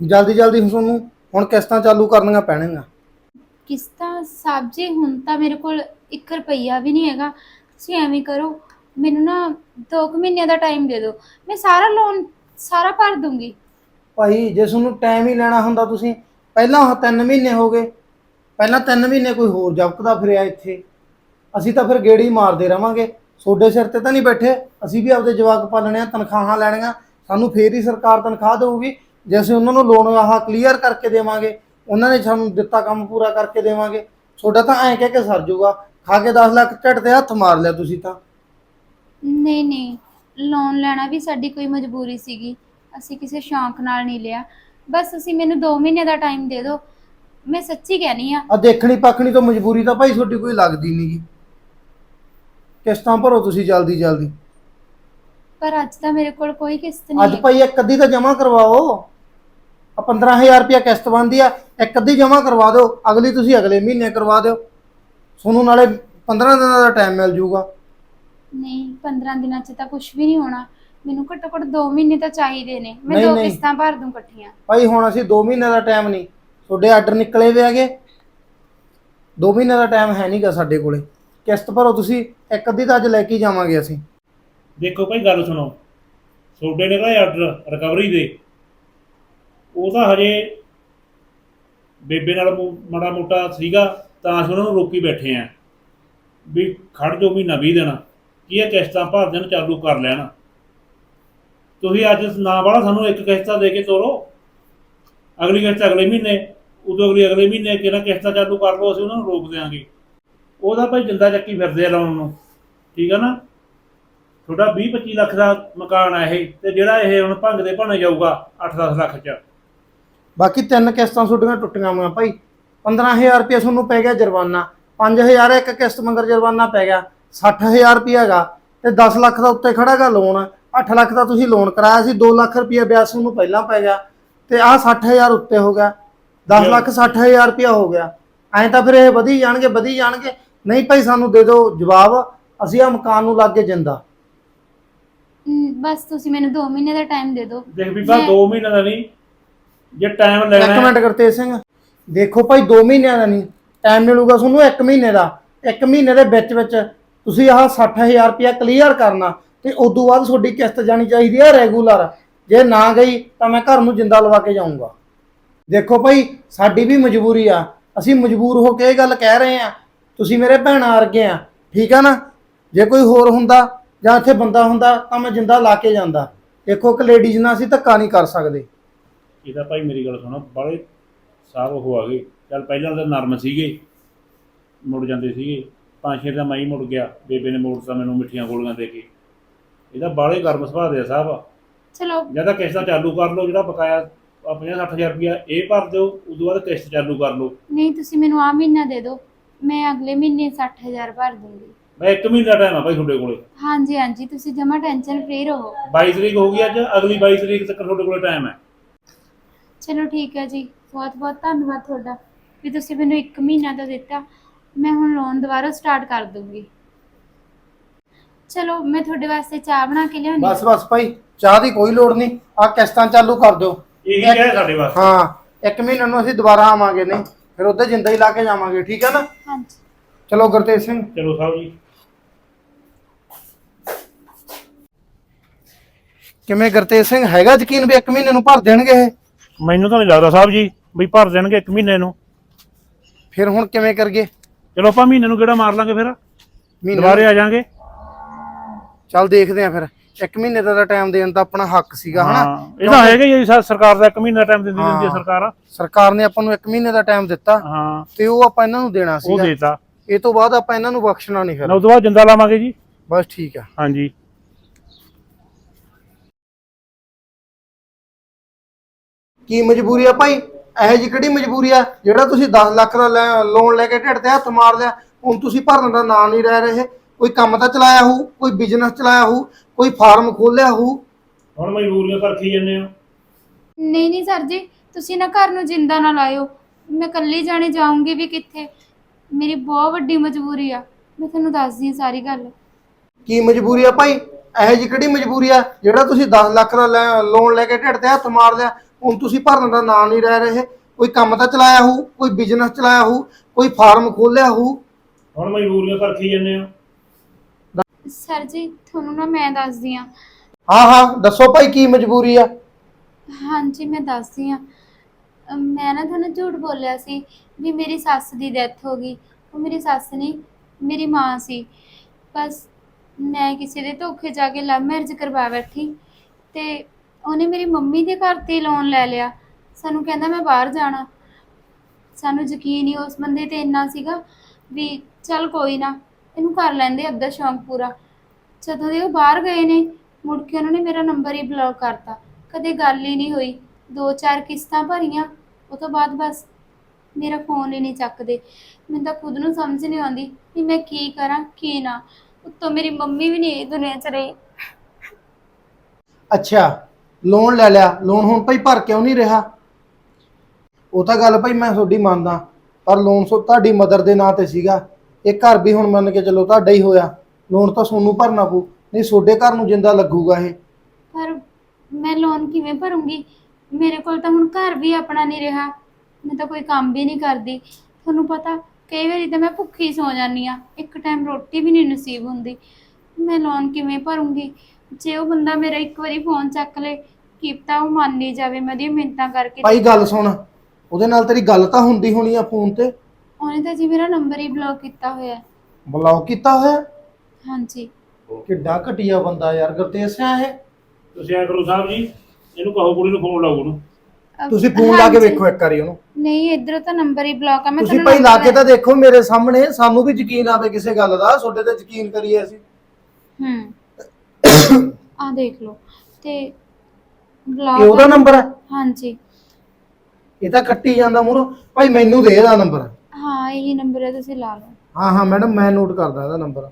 ਜਲਦੀ ਜਲਦੀ ਹੁਣ ਤੁਹਾਨੂੰ ਹੁਣ ਕਿਸ਼ਤਾਂ ਚਾਲੂ ਕਰਨੀਆਂ ਪੈਣਗੀਆਂ। ਕਿਸ਼ਤਾਂ ਸਾਹਿਬ ਜੀ ਹੁਣ ਤਾਂ ਮੇਰੇ ਕੋਲ 1 ਰੁਪਈਆ ਵੀ ਨਹੀਂ ਹੈਗਾ। ਤੁਸੀਂ ਐਵੇਂ ਕਰੋ ਮੈਨੂੰ ਨਾ 2 ਮਹੀਨਿਆਂ ਦਾ ਟਾਈਮ ਦੇ ਦਿਓ। ਮੈਂ ਸਾਰਾ ਲੋਨ ਸਾਰਾ ਭਰ ਦੂੰਗੀ। ਭਾਈ ਜੇ ਤੁਹਾਨੂੰ ਟਾਈਮ ਹੀ ਲੈਣਾ ਹੁੰਦਾ ਤੁਸੀਂ ਪਹਿਲਾਂ ਉਹ 3 ਮਹੀਨੇ ਹੋ ਗਏ। ਪਹਿਲਾਂ 3 ਮਹੀਨੇ ਕੋਈ ਹੋਰ ਜ਼ਬਤਦਾ ਫਿਰਿਆ ਇੱਥੇ। ਅਸੀਂ ਤਾਂ ਫਿਰ ਗੇੜੀ ਮਾਰਦੇ ਰਵਾਂਗੇ। ਤੁਹਾਡੇ ਸਿਰ ਤੇ ਤਾਂ ਨਹੀਂ ਬੈਠੇ। ਅਸੀਂ ਵੀ ਆਪਦੇ ਜਵਾਕ ਪਾਲਣੇ ਆ ਤਨਖਾਹਾਂ ਲੈਣੀਆਂ। ਸਾਨੂੰ ਫੇਰ ਹੀ ਸਰਕਾਰ ਤਨਖਾਹ ਦੇਊਗੀ। ਜੇ ਅਸੀਂ ਉਹਨਾਂ ਨੂੰ ਲੋਨ ਆਹ ਕਲੀਅਰ ਕਰਕੇ ਦੇਵਾਂਗੇ ਉਹਨਾਂ ਨੇ ਸਾਨੂੰ ਦਿੱਤਾ ਕੰਮ ਪੂਰਾ ਕਰਕੇ ਦੇਵਾਂਗੇ। ਤੁਹਾਡਾ ਤਾਂ ਐਂ ਕਹਿ ਕੇ ਸਰ ਜਾਊਗਾ ਖਾ ਕੇ 10 ਲੱਖ ਝੱਟ ਤੇ ਹੱਥ ਮਾਰ ਲਿਆ ਤੁਸੀਂ ਤਾਂ। ਨਹੀਂ ਨਹੀਂ। ਲੋਨ ਲੈਣਾ ਵੀ ਸਾਡੀ ਕੋਈ ਮਜਬੂਰੀ ਸੀਗੀ। ਅਸੀਂ ਕਿਸੇ ਸ਼ੌਂਕ ਨਾਲ ਨਹੀਂ ਲਿਆ। ਬਸ ਅਸੀਂ ਮੈਨੂੰ 2 ਮਹੀਨੇ ਦਾ ਟਾਈਮ ਦੇ ਦਿਓ। ਮੈਂ ਸੱਚੀ ਕਹਿਣੀ ਆ। ਆ ਦੇਖਣੀ ਪੱਖਣੀ ਤੋਂ ਮਜਬੂਰੀ ਤਾਂ ਭਾਈ ਤੁਹਾਡੀ ਕੋਈ ਲੱਗਦੀ ਨਹੀਂਗੀ ਕਿਸ਼ਤਾਂ ਭਰੋ ਤੁਸੀਂ ਜਲਦੀ ਜਲਦੀ। ਪਰ ਅੱਜ ਤਾਂ ਮੇਰੇ ਕੋਲ ਕੋਈ ਕਿਸ਼ਤ ਅੱਜ ਨਹੀਂ ਭਾਈ ਇੱਕ ਅੱਧੀ ਤਾਂ ਜਮ੍ਹਾਂ ਕਰਵਾਓ। ਆ 15000 ਰੁਪਇਆ ਕਿਸ਼ਤ ਬਣਦੀ ਆ ਇੱਕ ਅੱਧੀ ਜਮ੍ਹਾਂ ਕਰਵਾ ਦਿਓ। ਅਗਲੀ ਤੁਸੀਂ ਅਗਲੇ ਮਹੀਨੇ ਕਰਵਾ ਦਿਓ। ਤੁਹਾਨੂੰ ਨਾਲੇ 15 ਦਿਨਾਂ ਦਾ ਟਾਈਮ ਮਿਲ ਜਾਊਗਾ ਨਹੀਂ 15 ਦਿਨਾਂ 'ਚ ਤਾਂ ਕੁਝ ਵੀ ਨਹੀਂ ਹੋਣਾ। ਮੈਨੂੰ ਘੱਟੋ ਘੱਟ 2 ਮਹੀਨੇ ਤਾਂ ਚਾਹੀਦੇ ਨੇ। ਮੈਂ ਨਹੀਂ, ਦੋ ਨਹੀਂ। ਕਿਸ਼ਤਾਂ ਭਰ ਦੂੰ ਇਕੱਠੀਆਂ। ਭਾਈ ਹੁਣ ਅਸੀਂ 2 ਮਹੀਨੇ ਦਾ ਟਾਈਮ ਨਹੀਂ। ਤੁਹਾਡੇ ਆਰਡਰ ਨਿਕਲੇ ਵੇ ਹੈਗੇ। 2 ਮਹੀਨੇ ਦਾ ਟਾਈਮ ਹੈ ਨਹੀਂਗਾ ਸਾਡੇ ਕੋਲੇ। ਕਿਸ਼ਤ ਭਰੋ ਤੁਸੀਂ। ਇੱਕ ਅੱਧੀ ਤਾਂ ਅੱਜ ਲੈ ਕੇ ਹੀ ਜਾਵਾਂਗੇ ਅਸੀਂ। ਦੇਖੋ ਭਾਈ ਗੱਲ ਸੁਣੋ। ਤੁਹਾਡੇ ਨੇ ਭਾਈ ਆਰਡਰ ਰਿਕਵਰੀ ਦੇ। ਉਹ ਤਾਂ ਹਜੇ ਬੇਬੇ ਨਾਲ ਮੋ- ਮਾੜਾ ਮੋਟਾ ਸੀਗਾ ਤਾਂ ਅਸੀਂ ਉਹਨਾਂ ਨੂੰ ਰੋਕੀ ਬੈਠੇ ਆ। ਵੀ ਖੜ ਜੋ ਮਹੀਨਾ 20 ਦਿਨ। ਕੀ ਇਹ ਕਿਸ਼ਤਾਂ ਭਰ ਦੇਣ ਚਾਲੂ ਕਰ ਲੈਣ? ਤੁਸੀਂ ਅੱਜ ਨਾ ਵਾਲਾ ਸਾਨੂੰ ਇੱਕ ਕਿਸ਼ਤਾ ਦੇ ਕੇ ਤੋਰੋ। ਅਗਲੀ ਕਿਸ਼ਤ ਅਗਲੇ ਮਹੀਨੇ, ਉਦੋਂ ਅਗਲੀ ਅਗਲੇ ਮਹੀਨੇ ਕਿਹੜਾ ਕਿਸ਼ਤਾ ਚਾਲੂ ਕਰ ਲਓ, ਅਸੀਂ ਉਹਨਾਂ ਨੂੰ ਰੋਕ ਦਿਆਂਗੇ। ਉਹਦਾ ਭਾਈ ਜਿੰਦਾ ਚੱਕੀ ਫਿਰਦੇ ਆ ਲਾਉਣ ਨੂੰ। ਠੀਕ ਆ ਨਾ? ਤੁਹਾਡਾ 20 25 ਲੱਖ ਦਾ ਮਕਾਨ ਆ ਇਹ, ਤੇ ਜਿਹੜਾ ਇਹ ਹੁਣ ਭੰਗ ਦੇ ਭੰਨ ਜਾਊਗਾ 8-10 ਲੱਖ ਚ। ਬਾਕੀ ਤਿੰਨ ਕਿਸ਼ਤਾਂ ਤੁਹਾਡੀਆਂ ਟੁੱਟੀਆਂ ਹੋਈਆਂ। ਭਾਈ 15000 ਰੁਪਏ ਤੁਹਾਨੂੰ ਪੈ ਗਿਆ ਜੁਰਮਾਨਾ। 5000 ਇੱਕ ਕਿਸ਼ਤ ਮੰਗਰ ਜੁਰਮਾਨਾ ਪੈ ਗਿਆ। 60000 ਰੁਪਏ ਹੈਗਾ ਤੇ 10 ਲੱਖ ਦਾ ਉੱਤੇ ਖੜਾਗਾ ਲੋਨ 8 ਲੱਖ ਦਾ ਤੁਸੀਂ ਲੋਨ ਕਰਾਇਆ ਸੀ 2 ਲੱਖ ਰੁਪਏ ਵਿਆਜ ਤੁਹਾਨੂੰ ਪਹਿਲਾਂ ਪੈ ਗਿਆ। ਤੇ ਆਹ 60000 ਉੱਤੇ ਹੋ ਗਿਆ। 10 ਲੱਖ 60000 ਰੁਪਏ ਹੋ ਗਿਆ। ਐਂ ਤਾਂ ਫਿਰ ਇਹ ਵਧੀ ਜਾਣਗੇ ਵਧੀ ਜਾਣਗੇ। ਨਹੀਂ ਭਾਈ ਸਾਨੂੰ ਦੇ ਦਿਓ ਜਵਾਬ। ਅਸੀਂ ਆ ਮਕਾਨ ਨੂੰ ਲੱਗ ਕੇ ਜਿੰਦਾ। ਹਮ, ਬਸ ਤੁਸੀਂ ਮੈਨੂੰ 2 ਮਹੀਨੇ ਦਾ ਟਾਈਮ ਦੇ ਦਿਓ। ਦੇਖ ਵੀ ਬਾ ਮੈਂ- 2 ਮਹੀਨੇ ਦਾ ਨਹੀਂ। ਜੇ ਟਾਈਮ ਲੈਣਾ ਹੈ- ਮਿੰਟ ਗੁਰਤੇਜ ਸਿੰਘ। ਦੇਖੋ ਭਾਈ 2 ਮਹੀਨਿਆਂ ਦਾ ਨਹੀਂ। ਟਾਈਮ ਮਿਲੂਗਾ ਤੁਹਾਨੂੰ 1 ਮਹੀਨੇ ਦਾ। 1 ਮਹੀਨੇ ਦੇ ਵਿੱਚ ਵਿੱਚ ਤੁਸੀਂ ਆਹ 60000 ਰੁਪਇਆ ਕਲੀਅਰ ਕਰਨਾ ਤੇ ਉਸ ਤੋਂ ਬਾਅਦ ਤੁਹਾਡੀ ਕਿਸ਼ਤ ਜਾਣੀ ਚਾਹੀਦੀ ਹੈ ਰੈਗੂਲਰ ਜੇ ਨਾ ਗਈ ਤਾਂ ਮੈਂ ਘਰ ਨੂੰ ਜਿੰਦਾ ਲਵਾ ਕੇ ਜਾਊਂਗਾ। ਦੇਖੋ ਭਾਈ, ਸਾਡੀ ਵੀ ਮਜਬੂਰੀ ਆ। ਅਸੀਂ ਮਜਬੂਰ ਹੋ ਕੇ ਇਹ ਗੱਲ ਕਹਿ ਰਹੇ ਆ। ਤੁਸੀਂ ਮੇਰੇ ਭੈਣਾਂ ਵਰਗੇ ਆ, ਠੀਕ ਆ ਨਾ? ਜੇ ਕੋਈ ਹੋਰ ਹੁੰਦਾ ਜਾਂ ਇੱਥੇ ਬੰਦਾ ਹੁੰਦਾ ਤਾਂ ਮੈਂ ਜਿੰਦਾ ਲਾ ਕੇ ਜਾਂਦਾ। ਦੇਖੋ ਕਿ ਲੇਡੀਜ਼ ਨਾਲ ਅਸੀਂ ਧੱਕਾ ਨਹੀਂ ਕਰ ਸਕਦੇ। ਇਹਦਾ ਭਾਈ ਮੇਰੀ ਗੱਲ ਸੁਣੋ ਬੜੇ ਸਾਬ ਉਹ ਆ ਗਏ। ਚੱਲ ਪਹਿਲਾਂ ਤਾਂ ਨਰਮ ਸੀਗੇ, ਮੁੜ ਜਾਂਦੇ ਸੀਗੇ। ਪੰਜ ਛੇ ਦਾ ਮੈਂ ਹੀ ਮੁੜ ਗਿਆ ਬੇਬੇ ਨੇ ਮੋੜਤਾ ਮੈਨੂੰ ਮਿੱਠੀਆਂ ਗੋਲੀਆਂ ਦੇ ਕੇ। ਇਹਦਾ ਬਾਲੇ ਗਰਮ ਸੁਭਾਅ ਦੇ ਆ ਸਾਹਿਬ। ਚਲੋ। ਜਾਂ ਤਾਂ ਕਿਸ਼ਤਾਂ ਚਾਲੂ ਕਰ ਲਓ ਜਿਹੜਾ ਬਕਾਇਆ 50 60000 ਰੁਪਇਆ ਇਹ ਭਰ ਦਿਓ ਉਦੋਂ ਬਾਅਦ ਕਿਸ਼ਤ ਚਾਲੂ ਕਰ ਲਓ। ਨਹੀਂ ਤੁਸੀਂ ਮੈਨੂੰ ਆ ਮਹੀਨਾ ਦੇ ਦਿਓ ਮੈਂ ਅਗਲੇ ਮਹੀਨੇ 60000 ਭਰ ਦੂੰਗੀ। ਮੈਂ ਇੱਕ ਮਹੀਨੇ ਟਾਈਮ ਆ ਭਾਈ ਤੁਹਾਡੇ ਕੋਲੇ। ਹਾਂਜੀ ਹਾਂਜੀ ਤੁਸੀਂ ਜਮਾ ਟੈਨਸ਼ਨ ਫ੍ਰੀ ਰਹੋ। 22 ਤਰੀਕ ਹੋ ਗਈ ਅੱਜ ਅਗਲੀ 22 ਤਰੀਕ ਤੱਕ ਤੁਹਾਡੇ ਕੋਲੇ ਟਾਈਮ ਹੈ। ਚਲੋ ਠੀਕ ਹੈ ਜੀ ਬਹੁਤ ਬਹੁਤ ਧੰਨਵਾਦ ਤੁਹਾਡਾ। ਵੀ ਤੁਸੀਂ ਮੈਨੂੰ 1 ਮਹੀਨਾ ਦਾ ਦਿੱਤਾ। ਮੈਂ ਹੁਣ ਲੋਨ ਦੁਬਾਰਾ ਸਟਾਰਟ ਕਰ ਦੂੰਗੀ ਚਲੋ ਮੈਂ ਤੁਹਾਡੇ ਵਾਸਤੇ ਚਾਹ ਬਣਾ ਕੇ ਲਿਆਉਂਦੀ ਬਸ ਬਸ ਭਾਈ ਚਾਹ ਦੀ ਕੋਈ ਲੋੜ ਨਹੀਂ। ਆ ਕਿਸ਼ਤਾਂ ਚਾਲੂ ਕਰ ਦਿਓ। ਇਹੀ ਇੱਕ- ਹੈ ਸਾਡੇ ਵਾਸਤੇ। ਹਾਂ ਇੱਕ ਮਹੀਨੇ ਨੂੰ ਅਸੀਂ ਦੁਬਾਰਾ ਆਵਾਂਗੇ ਨਹੀਂ? ਫਿਰ ਉੱਥੇ ਜਿੰਦਾ ਹੀ ਲਾ ਕੇ ਜਾਵਾਂਗੇ ਠੀਕ ਹੈ ਨਾ? ਹਾਂਜੀ। ਚਲੋ ਗੁਰਤੇਜ ਸਿੰਘ। ਚਲੋ ਸਾਹਿਬ ਜੀ। ਕਿਵੇਂ ਗੁਰਤੇਜ ਸਿੰਘ ਹੈਗਾ ਯਕੀਨ ਵੀ ਇੱਕ ਮਹੀਨੇ ਨੂੰ ਭਰ ਦੇਣਗੇ ਇਹ? ਮੈਨੂੰ ਤਾਂ ਨਹੀਂ ਲੱਗਦਾ ਸਾਹਿਬ ਜੀ ਵੀ ਭਰ ਦੇਣਗੇ ਇੱਕ ਮਹੀਨੇ ਨੂੰ। ਫਿਰ ਹੁਣ ਕਿਵੇਂ ਕਰਗੇ ਚਲੋ ਆਪਾਂ ਮਹੀਨੇ ਨੂੰ ਕਿਹੜਾ ਮਾਰ ਲਾਂਗੇ ਫਿਰ? ਮਹੀਨੇ ਦੁਬਾਰੇ ਆ ਜਾਾਂਗੇ। ਚੱਲ ਦੇਖਦੇ ਆ ਫਿਰ। ਇੱਕ ਮਹੀਨੇ ਦਾ ਟਾਈਮ ਦੇਣ ਦਾ ਆਪਣਾ ਹੱਕ ਸੀਗਾ ਹਨਾ? ਹਾਂ ਇਹ ਤਾਂ ਹੈਗਾ ਹੀ ਜੀ, ਸਰ- ਸਰਕਾਰ ਦਾ ਇੱਕ ਮਹੀਨੇ ਦਾ ਟਾਈਮ ਦਿੰਦੀ ਦਿੰਦੀ ਹੈ। ਸਰਕਾਰ। ਸਰਕਾਰ ਨੇ ਆਪਾਂ ਨੂੰ ਇੱਕ ਮਹੀਨੇ ਦਾ ਟਾਈਮ ਦਿੱਤਾ ਹਾਂ। ਤੇ ਉਹ ਆਪਾਂ ਇਹਨਾਂ ਨੂੰ ਦੇਣਾ ਉਹ ਸੀਗਾ। ਦੇਤਾ। ਇਹ ਤੋਂ ਬਾਅਦ ਆਪਾਂ ਇਹਨਾਂ ਨੂੰ ਬਖਸ਼ਣਾ ਨਹੀਂ ਨਾ ਫਿਰ ਉਸ ਤੋਂ ਬਾਅਦ ਜਿੰਦਾ ਲਾਵਾਂਗੇ ਜੀ। ਬਸ ਠੀਕ ਆ। ਹਾਂਜੀ। ਕੀ ਮਜਬੂਰੀ ਆ ਭਾਈ? ਇਹੋ ਜਿਹੀ ਕਿਹੜੀ ਮਜਬੂਰੀ ਆ? ਜਿਹੜਾ ਤੁਸੀਂ 10 ਲੱਖ ਦਾ ਲੋਨ ਲੈ ਕੇ ਢਿੱਡ ਤੇ ਹੱਥ ਮਾਰ ਲਿਆ ਹੁਣ ਤੁਸੀਂ ਭਰਨ ਦਾ ਨਾਂ ਨਹੀਂ ਰਹਿ ਰਹੇ। ਕੋਈ ਕੰਮ ਤਾਂ ਚਲਾਇਆ ਹੋਊ ਕੋਈ ਬਿਜ਼ਨਸ ਚਲਾਇਆ ਹੋਊ ਕੋਈ ਫਾਰਮ ਖੋਲਿਆ ਹੋਊ। ਹੁਣ ਮਜਬੂਰੀਆਂ ਪਰਖੀ ਜੰਨੇ ਆ ਨਹੀਂ ਨਹੀਂ ਸਰ ਜੀ ਤੁਸੀਂ ਨਾ ਘਰ ਨੂੰ ਜਿੰਦਾ ਨਾ ਲਾਇਓ। ਮੈਂ ਇਕੱਲੀ ਜਾਣੇ ਜਾਊਂਗੀ ਵੀ ਕਿੱਥੇ? ਮੇਰੀ ਬਹੁਤ ਵੱਡੀ ਮਜਬੂਰੀ ਆ। ਮੈਂ ਤੁਹਾਨੂੰ ਦੱਸਦੀ ਹਾਂ ਸਾਰੀ ਗੱਲ। ਕੀ ਮਜਬੂਰੀ ਆ ਭਾਈ? ਇਹੋ ਜਿਹੀ ਕਿਹੜੀ ਮਜਬੂਰੀ ਆ? ਜਿਹੜਾ ਤੁਸੀਂ 10 ਲੱਖ ਦਾ ਲੋਨ ਲੈ ਕੇ ਢਿੱਡ ਤੇ ਹੱਥ ਮਾਰ ਲਿਆ ਹੁਣ ਤੁਸੀਂ ਭਰਨ ਦਾ ਨਾਂ ਨਹੀਂ ਰਹਿ ਰਹੇ। ਕੋਈ ਕੰਮ ਤਾਂ ਚਲਾਇਆ ਹੋਊ ਕੋਈ ਬਿਜ਼ਨਸ ਚਲਾਇਆ ਹੋਊ ਕੋਈ ਫਾਰਮ ਖੋਲਿਆ ਹੋਊ। ਹੁਣ ਮਜਬੂਰੀਆਂ ਪਰਖੀ ਜੰਨੇ ਆ। ਸਰ ਜੀ ਤੁਹਾਨੂੰ ਨਾ ਮੈਂ ਦੱਸਦੀ ਹਾਂ। ਹਾਂ ਹਾਂ ਦੱਸੋ ਭਾਈ ਕੀ ਮਜਬੂਰੀ ਆ? ਹਾਂਜੀ ਮੈਂ ਦੱਸਦੀ ਅਮ, ਮੈਂ ਨਾ ਤੁਹਾਨੂੰ ਝੂਠ ਬੋਲਿਆ ਸੀ ਵੀ ਮੇਰੀ ਸੱਸ ਦੀ ਡੈਥ ਹੋ ਗਈ। ਉਹ ਮੇਰੀ ਸੱਸ ਨਹੀਂ ਮੇਰੀ ਮਾਂ ਸੀ। ਬਸ ਮੈਂ ਕਿਸੇ ਦੇ ਧੋਖੇ ਜਾ ਕੇ ਲਵ ਮੈਰਿਜ ਕਰਵਾ ਬੈਠੀ। ਤੇ ਉਹਨੇ ਮੇਰੀ ਮੰਮੀ ਦੇ ਘਰ ਤੇ ਲੋਨ ਲੈ ਲਿਆ। ਸਾਨੂੰ ਕਹਿੰਦਾ ਮੈਂ ਬਾਹਰ ਜਾਣਾ। ਸਾਨੂੰ ਯਕੀਨ ਹੀ ਉਸ ਬੰਦੇ ਤੇ ਇੰਨਾ ਸੀਗਾ ਵੀ ਚੱਲ ਕੋਈ ਨਾ, ਇਹਨੂੰ ਕਰ ਲੈਂਦੇ ਅੱਧਾ ਸ਼ੌਂਕ ਪੂਰਾ। ਜਦੋਂ ਦੇ ਉਹ ਬਾਹਰ ਗਏ ਨੇ, ਮੁੜ ਕੇ ਉਹਨਾਂ ਨੇ ਮੇਰਾ ਨੰਬਰ ਹੀ ਬਲੌਕ ਕਰਤਾ। ਕਦੇ ਗੱਲ ਹੀ ਨਹੀਂ ਹੋਈ। ਦੋ ਚਾਰ ਕਿਸ਼ਤਾਂ ਭਰੀਆਂ, ਉਹ ਤੋਂ ਬਾਅਦ ਬਸ ਮੇਰਾ ਫੋਨ ਹੀ ਨਹੀਂ ਚੱਕਦੇ। ਮੈਨੂੰ ਤਾਂ ਖੁਦ ਨੂੰ ਸਮਝ ਨਹੀਂ ਆਉਂਦੀ ਵੀ ਮੈਂ ਕੀ ਕਰਾਂ, ਕੀ ਨਾ। ਉੱਤੋਂ ਮੇਰੀ ਮੰਮੀ ਵੀ ਨਹੀਂ ਇਹ ਦੁਨੀਆ 'ਚ ਰਹੀ। ਅੱਛਾ। ਲੋਨ ਲੈ ਲਿਆ, ਲੋਨ ਹੁਣ ਭਾਈ ਭਰ ਕਿਉਂ ਨਹੀਂ ਰਿਹਾ? ਉਹ ਤਾਂ ਗੱਲ ਭਾਈ ਮੈਂ ਤੁਹਾਡੀ ਮੰਨਦਾ, ਪਰ ਲੋਨ ਸੋ ਤੁਹਾਡੀ ਮਦਰ ਦੇ ਨਾਂ ਤੇ ਸੀਗਾ। ਇਹ ਘਰ ਵੀ ਹੁਣ ਮੰਨ ਕੇ ਚੱਲੋ ਤੁਹਾਡਾ ਹੀ ਹੋਇਆ। ਲੋਨ ਤਾਂ ਤੁਹਾਨੂੰ ਭਰਨਾ ਪਊ, ਨਹੀਂ ਤੁਹਾਡੇ ਘਰ ਨੂੰ ਜਿੰਦਾ ਲੱਗੂਗਾ ਇਹ। ਪਰ ਮੈਂ ਲੋਨ ਕਿਵੇਂ ਭਰੂੰਗੀ? ਮੇਰੇ ਕੋਲ ਤਾਂ ਹੁਣ ਘਰ ਵੀ ਆਪਣਾ ਨਹੀਂ ਰਿਹਾ। ਮੈਂ ਤਾਂ ਕੋਈ ਕੰਮ ਵੀ ਨਹੀਂ ਕਰਦੀ। ਤੁਹਾਨੂੰ ਪਤਾ, ਕਈ ਵਾਰੀ ਤਾਂ ਮੈਂ ਭੁੱਖੀ ਸੌ ਜਾਂਦੀ ਆ ਇੱਕ ਟਾਈਮ ਰੋਟੀ ਵੀ ਨਹੀਂ ਨਸੀਬ ਹੁੰਦੀ। ਮੈਂ ਲੋਨ ਕਿਵੇਂ ਭਰੂੰਗੀ? ਜੇ ਉਹ ਬੰਦਾ ਮੇਰਾ ਇੱਕ ਵਾਰੀ ਫੋਨ ਚੱਕ ਲੇ ਕੀਤਾ ਉਹ ਮੰਨ ਨਹੀਂ ਜਾਵੇ ਮੈਂ ਉਹਦੀਆਂ ਮਿੰਤਾਂ ਕਰਕੇ ਭਾਈ ਗੱਲ ਸੁਣ ਉਹਦੇ ਨਾਲ ਤੇਰੀ ਗੱਲ ਤਾਂ ਹੁੰਦੀ ਹੋਣੀ ਆ ਫੋਨ ਤੇ। ਉਹਨੇ ਤਾਂ ਜੀ ਮੇਰਾ ਨੰਬਰ ਹੀ ਬਲੌਕ ਕੀਤਾ ਹੋਇਆ ਹੈ। ਬਲੌਕ ਕੀਤਾ ਹੋਇਆ ਹਾਂਜੀ। ਕਿੱਡਾ ਘਟੀਆ ਬੰਦਾ ਯਾਰ ਗੁਰਤੇਜ ਸਿੰਘ ਇਹ? ਤੁਸੀਂ ਐ ਕਰੋ ਸਾਹਿਬ ਜੀ ਇਹਨੂੰ ਕਹੋ ਕੁੜੀ ਨੂੰ ਫੋਨ ਲਾਓ ਉਹਨੂੰ। ਅਹ ਤੁਸੀਂ ਫੋਨ ਲਾ ਕੇ ਹਾਂਜੀ। ਵੇਖੋ ਇੱਕ ਵਾਰੀ ਉਹਨੂੰ। ਨਹੀਂ ਇਧਰੋਂ ਤਾਂ ਨੰਬਰ ਹੀ ਬਲੌਕ ਆ ਮੈਂ ਤੁਸੀਂ ਭਾਈ ਲਾ ਕੇ ਤਾਂ ਦੇਖੋ ਮੇਰੇ ਸਾਹਮਣੇ ਸਾਨੂੰ ਵੀ ਯਕੀਨ ਆਵੇ ਕਿਸੇ ਗੱਲ ਦਾ ਤੁਹਾਡੇ ਤੇ ਯਕੀਨ ਕਰੀਏ ਅਸੀਂ। ਹੂੰ। ਆ ਦੇਖ ਲਓ। ਤੇ ਇਹ ਬਲੌਕ ਉਹਦਾ ਨੰਬਰ ਹੈ? ਹਾਂਜੀ। ਇਹ ਤਾਂ ਕੱਟੀ ਜਾਂਦਾ ਮੂਰੋ ਭਾਈ ਮੈਨੂੰ ਦੇ ਇਹਦਾ ਨੰਬਰ। ਹਾਂ ਇਹੀ ਨੰਬਰ ਹੈ ਤੁਸੀਂ ਲਾ ਲਓ। ਹਾਂ ਹਾਂ ਮੈਡਮ ਮੈਂ ਨੋਟ ਕਰਦਾ ਇਹਦਾ ਨੰਬਰ।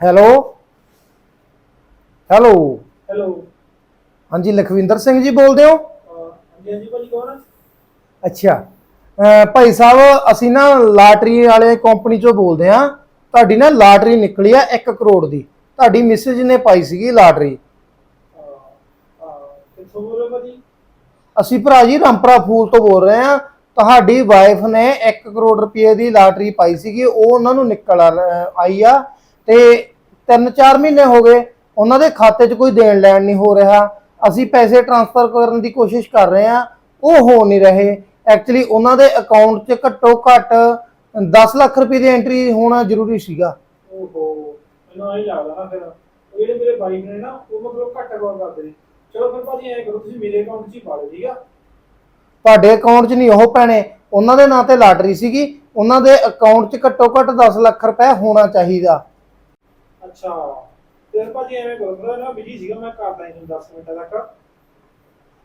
ਹੈਲੋ? ਹੈਲੋ? ਹੈਲੋ? ਹਾਂਜੀ ਲਖਵਿੰਦਰ ਸਿੰਘ ਜੀ ਬੋਲਦੇ ਹੋ? ਹਾਂਜੀ ਹਾਂਜੀ ਭਾਜੀ ਕੌਣ ਅੱਛਾ। ਅਹ ਭਾਈ ਸਾਹਿਬ ਅਸੀਂ ਨਾ ਲਾਟਰੀ ਵਾਲੇ ਕੰਪਨੀ ਚੋਂ ਬੋਲਦੇ ਆ ਤੁਹਾਡੀ ਨਾ ਲਾਟਰੀ ਨਿਕਲੀ ਆ 1 ਕਰੋੜ ਦੀ। ਤੁਹਾਡੀ ਮਿਸਿਜ ਨੇ ਪਾਈ ਸੀਗੀ ਲਾਟਰੀ। ਕਿੱਥੋਂ ਬੋਲ ਰਹੇ ਭਾਜੀ ਅਸੀਂ ਭਰਾ ਜੀ ਰਾਮਪੁਰਾ ਫੂਲ ਤੋਂ ਬੋਲ ਰਹੇ ਆ ਤੁਹਾਡੀ ਵਾਈਫ ਨੇ 1 ਕਰੋੜ ਰੁਪਏ ਦੀ ਲਾਟਰੀ ਪਾਈ ਸੀਗੀ ਉਹ ਉਹਨਾਂ ਨੂੰ ਨਿਕਲ ਆਈ ਆ। ਤੇ 3-4 ਮਹੀਨੇ ਹੋ ਗਏ ਉਹਨਾਂ ਦੇ ਖਾਤੇ 'ਚ ਕੋਈ ਦੇਣ ਲੈਣ ਨਹੀਂ ਹੋ ਰਿਹਾ। ਅਸੀਂ ਪੈਸੇ ਟ੍ਰਾਂਸਫਰ ਕਰਨ ਦੀ ਕੋਸ਼ਿਸ਼ ਕਰ ਰਹੇ ਆ ਉਹ ਹੋ ਨਹੀਂ ਰਹੇ। ਐਕਚੁਅਲੀ ਉਹਨਾਂ ਦੇ ਅਕਾਊਂਟ 'ਚ ਘੱਟੋ ਘੱਟ 10 ਲੱਖ ਰੁਪਏ ਦੀ ਐਂਟਰੀ ਹੋਣਾ ਜ਼ਰੂਰੀ ਸੀਗਾ। ਓਹੋ। ਮੈਨੂੰ ਆਈ ਲੱਗਦਾ ਨਾ ਫਿਰ ਉਹ ਜਿਹੜੇ ਮੇਰੇ ਬਾਈ ਨੇ ਨਾ ਉਹ ਮਤਲਬ ਘੱਟ ਕਾਲ ਕਰਦੇ ਨੇ। ਚਲੋ ਫਿਰ ਭਾਜੀ ਐਂ ਕਰੋ ਤੁਸੀਂ ਮੇਰੇ ਅਕਾਊਂਟ 'ਚ ਹੀ ਪਾ ਦਿਓ ਠੀਕ ਆ? ਤੁਹਾਡੇ ਅਕਾਊਂਟ 'ਚ ਨਹੀਂ ਉਹ ਪੈਣੇ ਉਹਨਾਂ ਦੇ ਨਾਂ ਤੇ ਲਾਟਰੀ ਸੀਗੀ ਉਹਨਾਂ ਦੇ ਅਕਾਊਂਟ 'ਚ ਘੱਟੋ ਘੱਟ 10 ਲੱਖ ਰੁਪਏ ਹੋਣਾ ਚਾਹੀਦਾ। ਅੱਛਾ ਤੇ ਭਾਜੀ ਐਵੇਂ ਕਰੋ ਥੋੜਾ ਨਾ ਬਿਜ਼ੀ ਸੀਗਾ ਮੈਂ ਕਰਦਾ ਇਹਨੂੰ 10 ਮਿੰਟਾਂ ਤੱਕ।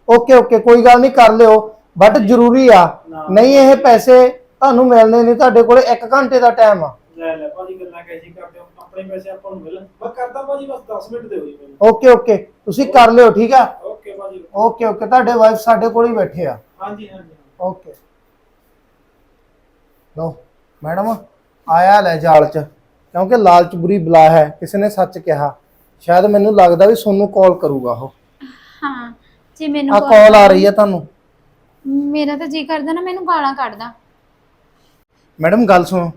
ਓਕੇ ਓਕੇ ਕੋਈ ਗੱਲ ਨਹੀਂ ਕਰ ਲਿਓ ਬਟ ਜ਼ਰੂਰੀ ਆ। ਨਾ। ਨਹੀਂ ਇਹ ਪੈਸੇ ਤੁਹਾਨੂੰ ਮਿਲਣੇ ਨਹੀਂ ਤੁਹਾਡੇ ਕੋਲੇ 1 ਘੰਟੇ ਦਾ ਟਾਈਮ ਆ। ਲੈ ਲੈ ਭਾਜੀ ਗੱਲਾਂ ਕੈਸੀ ਕਰਦੇ ਹੋ। ਆਪਣੇ ਪੈਸੇ ਆਪਾਂ ਨੂੰ ਮਿਲਣ। ਮੈਂ ਕਰਦਾ ਭਾਜੀ ਬਸ 10 ਮਿੰਟ ਦਿਓ ਜੀ ਮੈਨੂੰ। Okay okay. ਤੁਸੀਂ ਕਰ ਲਿਓ ਠੀਕ ਆ? ਓਕੇ ਭਾਜੀ। Okay okay. ਤੁਹਾਡੇ ਵਾਈਫ ਸਾਡੇ ਕੋਲ ਹੀ ਬੈਠੇ ਆ। ਹਾਂਜੀ ਹਾਂਜੀ ਓਕੇ। ਲਓ ਮੈਡਮ ਆਇਆ ਲੈ ਜਾਲ ਚ। ਕਿਉਂਕਿ ਲਾਲਚ ਬੁਰੀ ਬਲਾ ਹੈ ਕਿਸੇ ਨੇ ਸੱਚ ਕਿਹਾ। ਸ਼ਾਇਦ ਮੈਨੂੰ ਲੱਗਦਾ ਵੀ ਸੋਨੂੰ ਕਾਲ ਕਰੂਗਾ ਉਹ। ਹਾਂ ਜੇ ਮੈਨੂੰ ਆ ਕਾਲ ਆ ਰਹੀ ਹੈ ਤੁਹਾਨੂੰ। ਮੇਰਾ ਤਾਂ ਜੀ ਕਰਦਾ ਨਾ ਮੈਨੂੰ ਗਾਲਾਂ ਕੱਢਦਾ। ਮੈਡਮ ਗੱਲ ਸੁਣੋ।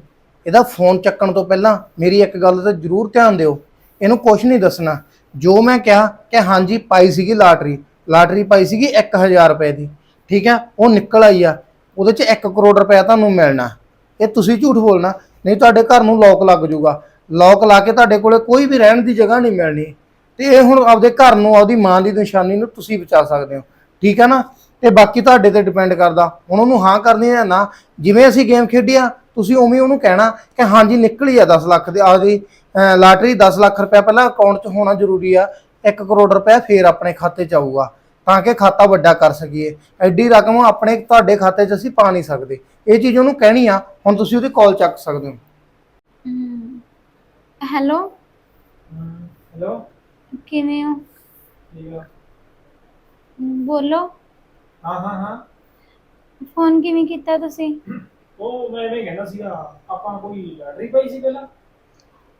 ਇਹਦਾ ਫੋਨ ਚੱਕਣ ਤੋਂ ਪਹਿਲਾਂ ਮੇਰੀ ਇੱਕ ਗੱਲ ਤੇ ਜ਼ਰੂਰ ਧਿਆਨ ਦਿਓ। ਇਹਨੂੰ ਕੁਝ ਨਹੀਂ ਦੱਸਣਾ। ਜੋ ਮੈਂ ਕਿਹਾ ਕਿ ਹਾਂਜੀ, ਪਾਈ ਸੀਗੀ ਲਾਟਰੀ। ਲਾਟਰੀ ਪਾਈ ਸੀਗੀ 1000 ਰੁਪਏ ਦੀ। ਠੀਕ ਹੈ, ਉਹ ਨਿਕਲ ਆਈ ਆ। ਉਹਦੇ ਚ 1 ਕਰੋੜ ਰੁਪਏ ਤੁਹਾਨੂੰ ਮਿਲਣਾ। ਇਹ ਤੁਸੀਂ ਝੂਠ ਬੋਲਣਾ। ਨਹੀਂ, ਤੁਹਾਡੇ ਘਰ ਨੂੰ ਲੋਕ ਲੱਗ ਜਾਊਗਾ। ਲੋਕ ਲਾ ਕੇ ਤੁਹਾਡੇ ਕੋਲੇ ਕੋਈ ਵੀ ਰਹਿਣ ਦੀ ਜਗ੍ਹਾ ਨਹੀਂ ਮਿਲਣੀ। ਤੇ ਇਹ ਹੁਣ ਆਪਦੇ ਘਰ ਨੂੰ, ਆਪਦੀ ਮਾਂ ਦੀ ਨਿਸ਼ਾਨੀ ਨੂੰ ਤੁਸੀਂ ਬਚਾ ਸਕਦੇ ਹੋ। ਠੀਕ ਹੈ ਨਾ? ਤੇ ਬਾਕੀ ਤੁਹਾਡੇ ਤੇ ਡਿਪੈਂਡ ਕਰਦਾ। ਹੁਣ ਉਹਨੂੰ ਹਾਂ ਕਰਨੀ ਹੈ ਨਾ? ਜਿਵੇਂ ਅਸੀਂ ਗੇਮ ਖੇਡਿਆ ਤੁਸੀਂ ਉਵੇਂ ਉਹਨੂੰ ਕਹਿਣਾ ਕਿ ਹਾਂਜੀ ਨਿਕਲੀ ਆ 10 ਲੱਖ ਦੀ ਅਹ, ਲਾਟਰੀ 10 ਲੱਖ ਰੁਪਏ ਪਹਿਲਾਂ ਅਕਾਊਂਟ 'ਚ ਹੋਣਾ ਜ਼ਰੂਰੀ ਆ 1 ਕਰੋੜ ਰੁਪਏ ਫੇਰ ਆਪਣੇ ਖਾਤੇ 'ਚ ਆਊਗਾ ਤਾਂ ਕਿ ਖਾਤਾ ਵੱਡਾ ਕਰ ਸਕੀਏ। ਐਡੀ ਰਕਮ ਆਪਣੇ ਤੁਹਾਡੇ ਖਾਤੇ 'ਚ ਅਸੀਂ ਪਾ ਨਹੀਂ ਸਕਦੇ। ਇਹ ਚੀਜ਼ ਉਹਨੂੰ ਕਹਿਣੀ ਆ ਹੁਣ ਤੁਸੀਂ ਉਹਦੀ ਕਾਲ ਚੱਕ ਸਕਦੇ ਹੋ। ਹੈਲੋ? ਹੈਲੋ? ਕਿਵੇਂ ਹੋ? ਠੀਕ ਆ। ਬੋਲੋ। ਹਾਂ ਹਾਂ ਹਾਂ। ਫੋਨ ਕਿਵੇਂ ਕੀਤਾ ਤੁਸੀਂ? ਉਹ ਮੈਂ ਐਵੇਂ ਕਹਿੰਦਾ ਸੀਗਾ ਆਪਾਂ ਕੋਈ ਲਾਟਰੀ ਪਾਈ ਸੀ ਪਹਿਲਾਂ?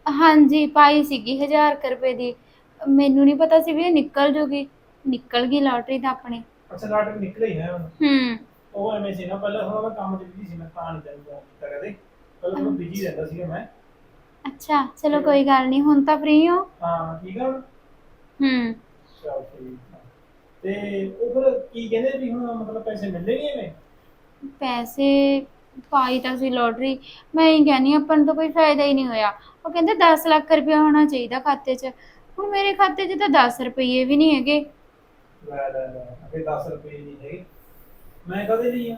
ਹਾਂਜੀ ਪਾਈ ਸੀਗੀ 1000 ਕੁ ਰੁਪਏ ਦੀ। ਮੈਨੂੰ ਨਹੀਂ ਪਤਾ ਸੀ ਵੀ ਇਹ ਨਿਕਲ ਜੂਗੀ। ਨਿਕਲ ਗਈ ਲਾਟਰੀ ਤਾਂ ਆਪਣੇ। ਅੱਛਾ ਲਾਟਰੀ ਨਿਕਲੀ ਹੈ ਹੁਣ। ਹੂੰ। ਉਹ ਐਵੇਂ ਸੀ ਨਾ ਪਹਿਲਾਂ ਥੋੜਾ ਮੈਂ ਕੰਮ ਚ ਬਿਜ਼ੀ ਸੀ ਮੈਂ ਤਾਂ ਨਹੀਂ ਫੋਨ ਕੀਤਾ ਕਦੇ ਪਹਿਲਾਂ ਥੋੜਾ ਬਿਜ਼ੀ ਰਹਿੰਦਾ ਸੀਗਾ ਮੈਂ। ਅੱਛਾ ਚਲੋ ਕੋਈ ਗੱਲ ਨਹੀਂ ਹੁਣ ਤਾਂ ਫ੍ਰੀ ਹੋ। ਹਾਂ ਠੀਕ ਆ। ਹੂੰ। ਚਲ ਠੀਕ ਆ। ਤੇ ਉਹ ਫਿਰ ਕੀ ਕਹਿੰਦੇ ਵੀ ਹੁਣ ਮਤਲਬ ਪੈਸੇ ਮਿਲਦੇ ਨਹੀਂ ਐਵੇਂ? ਪੈਸੇ ਪਾਈ ਤਾਂ ਸੀ ਲੋਟਰੀ। ਮੈਂ ਇਹ ਕਹਿੰਨੀ ਆਪਾਂ ਨੂੰ ਤਾਂ ਕੋਈ ਫਾਇਦਾ ਹੀ ਨਹੀਂ ਹੋਇਆ। ਉਹ ਕਹਿੰਦੇ 10 ਲੱਖ ਰੁਪਏ ਹੋਣਾ ਚਾਹੀਦਾ ਖਾਤੇ 'ਚ। ਹੁਣ ਮੇਰੇ ਖਾਤੇ 'ਚ ਤਾਂ 10 ਰੁਪਏ ਵੀ ਨਹੀਂ ਹੈਗੇ। ਲੈ ਲੈ ਲੈ ਅਗੇ 10 ਰੁਪਏ ਨਹੀਂ ਹੈਗੇ। ਮੈਂ ਕਦੇ ਨਹੀਂ ਆ।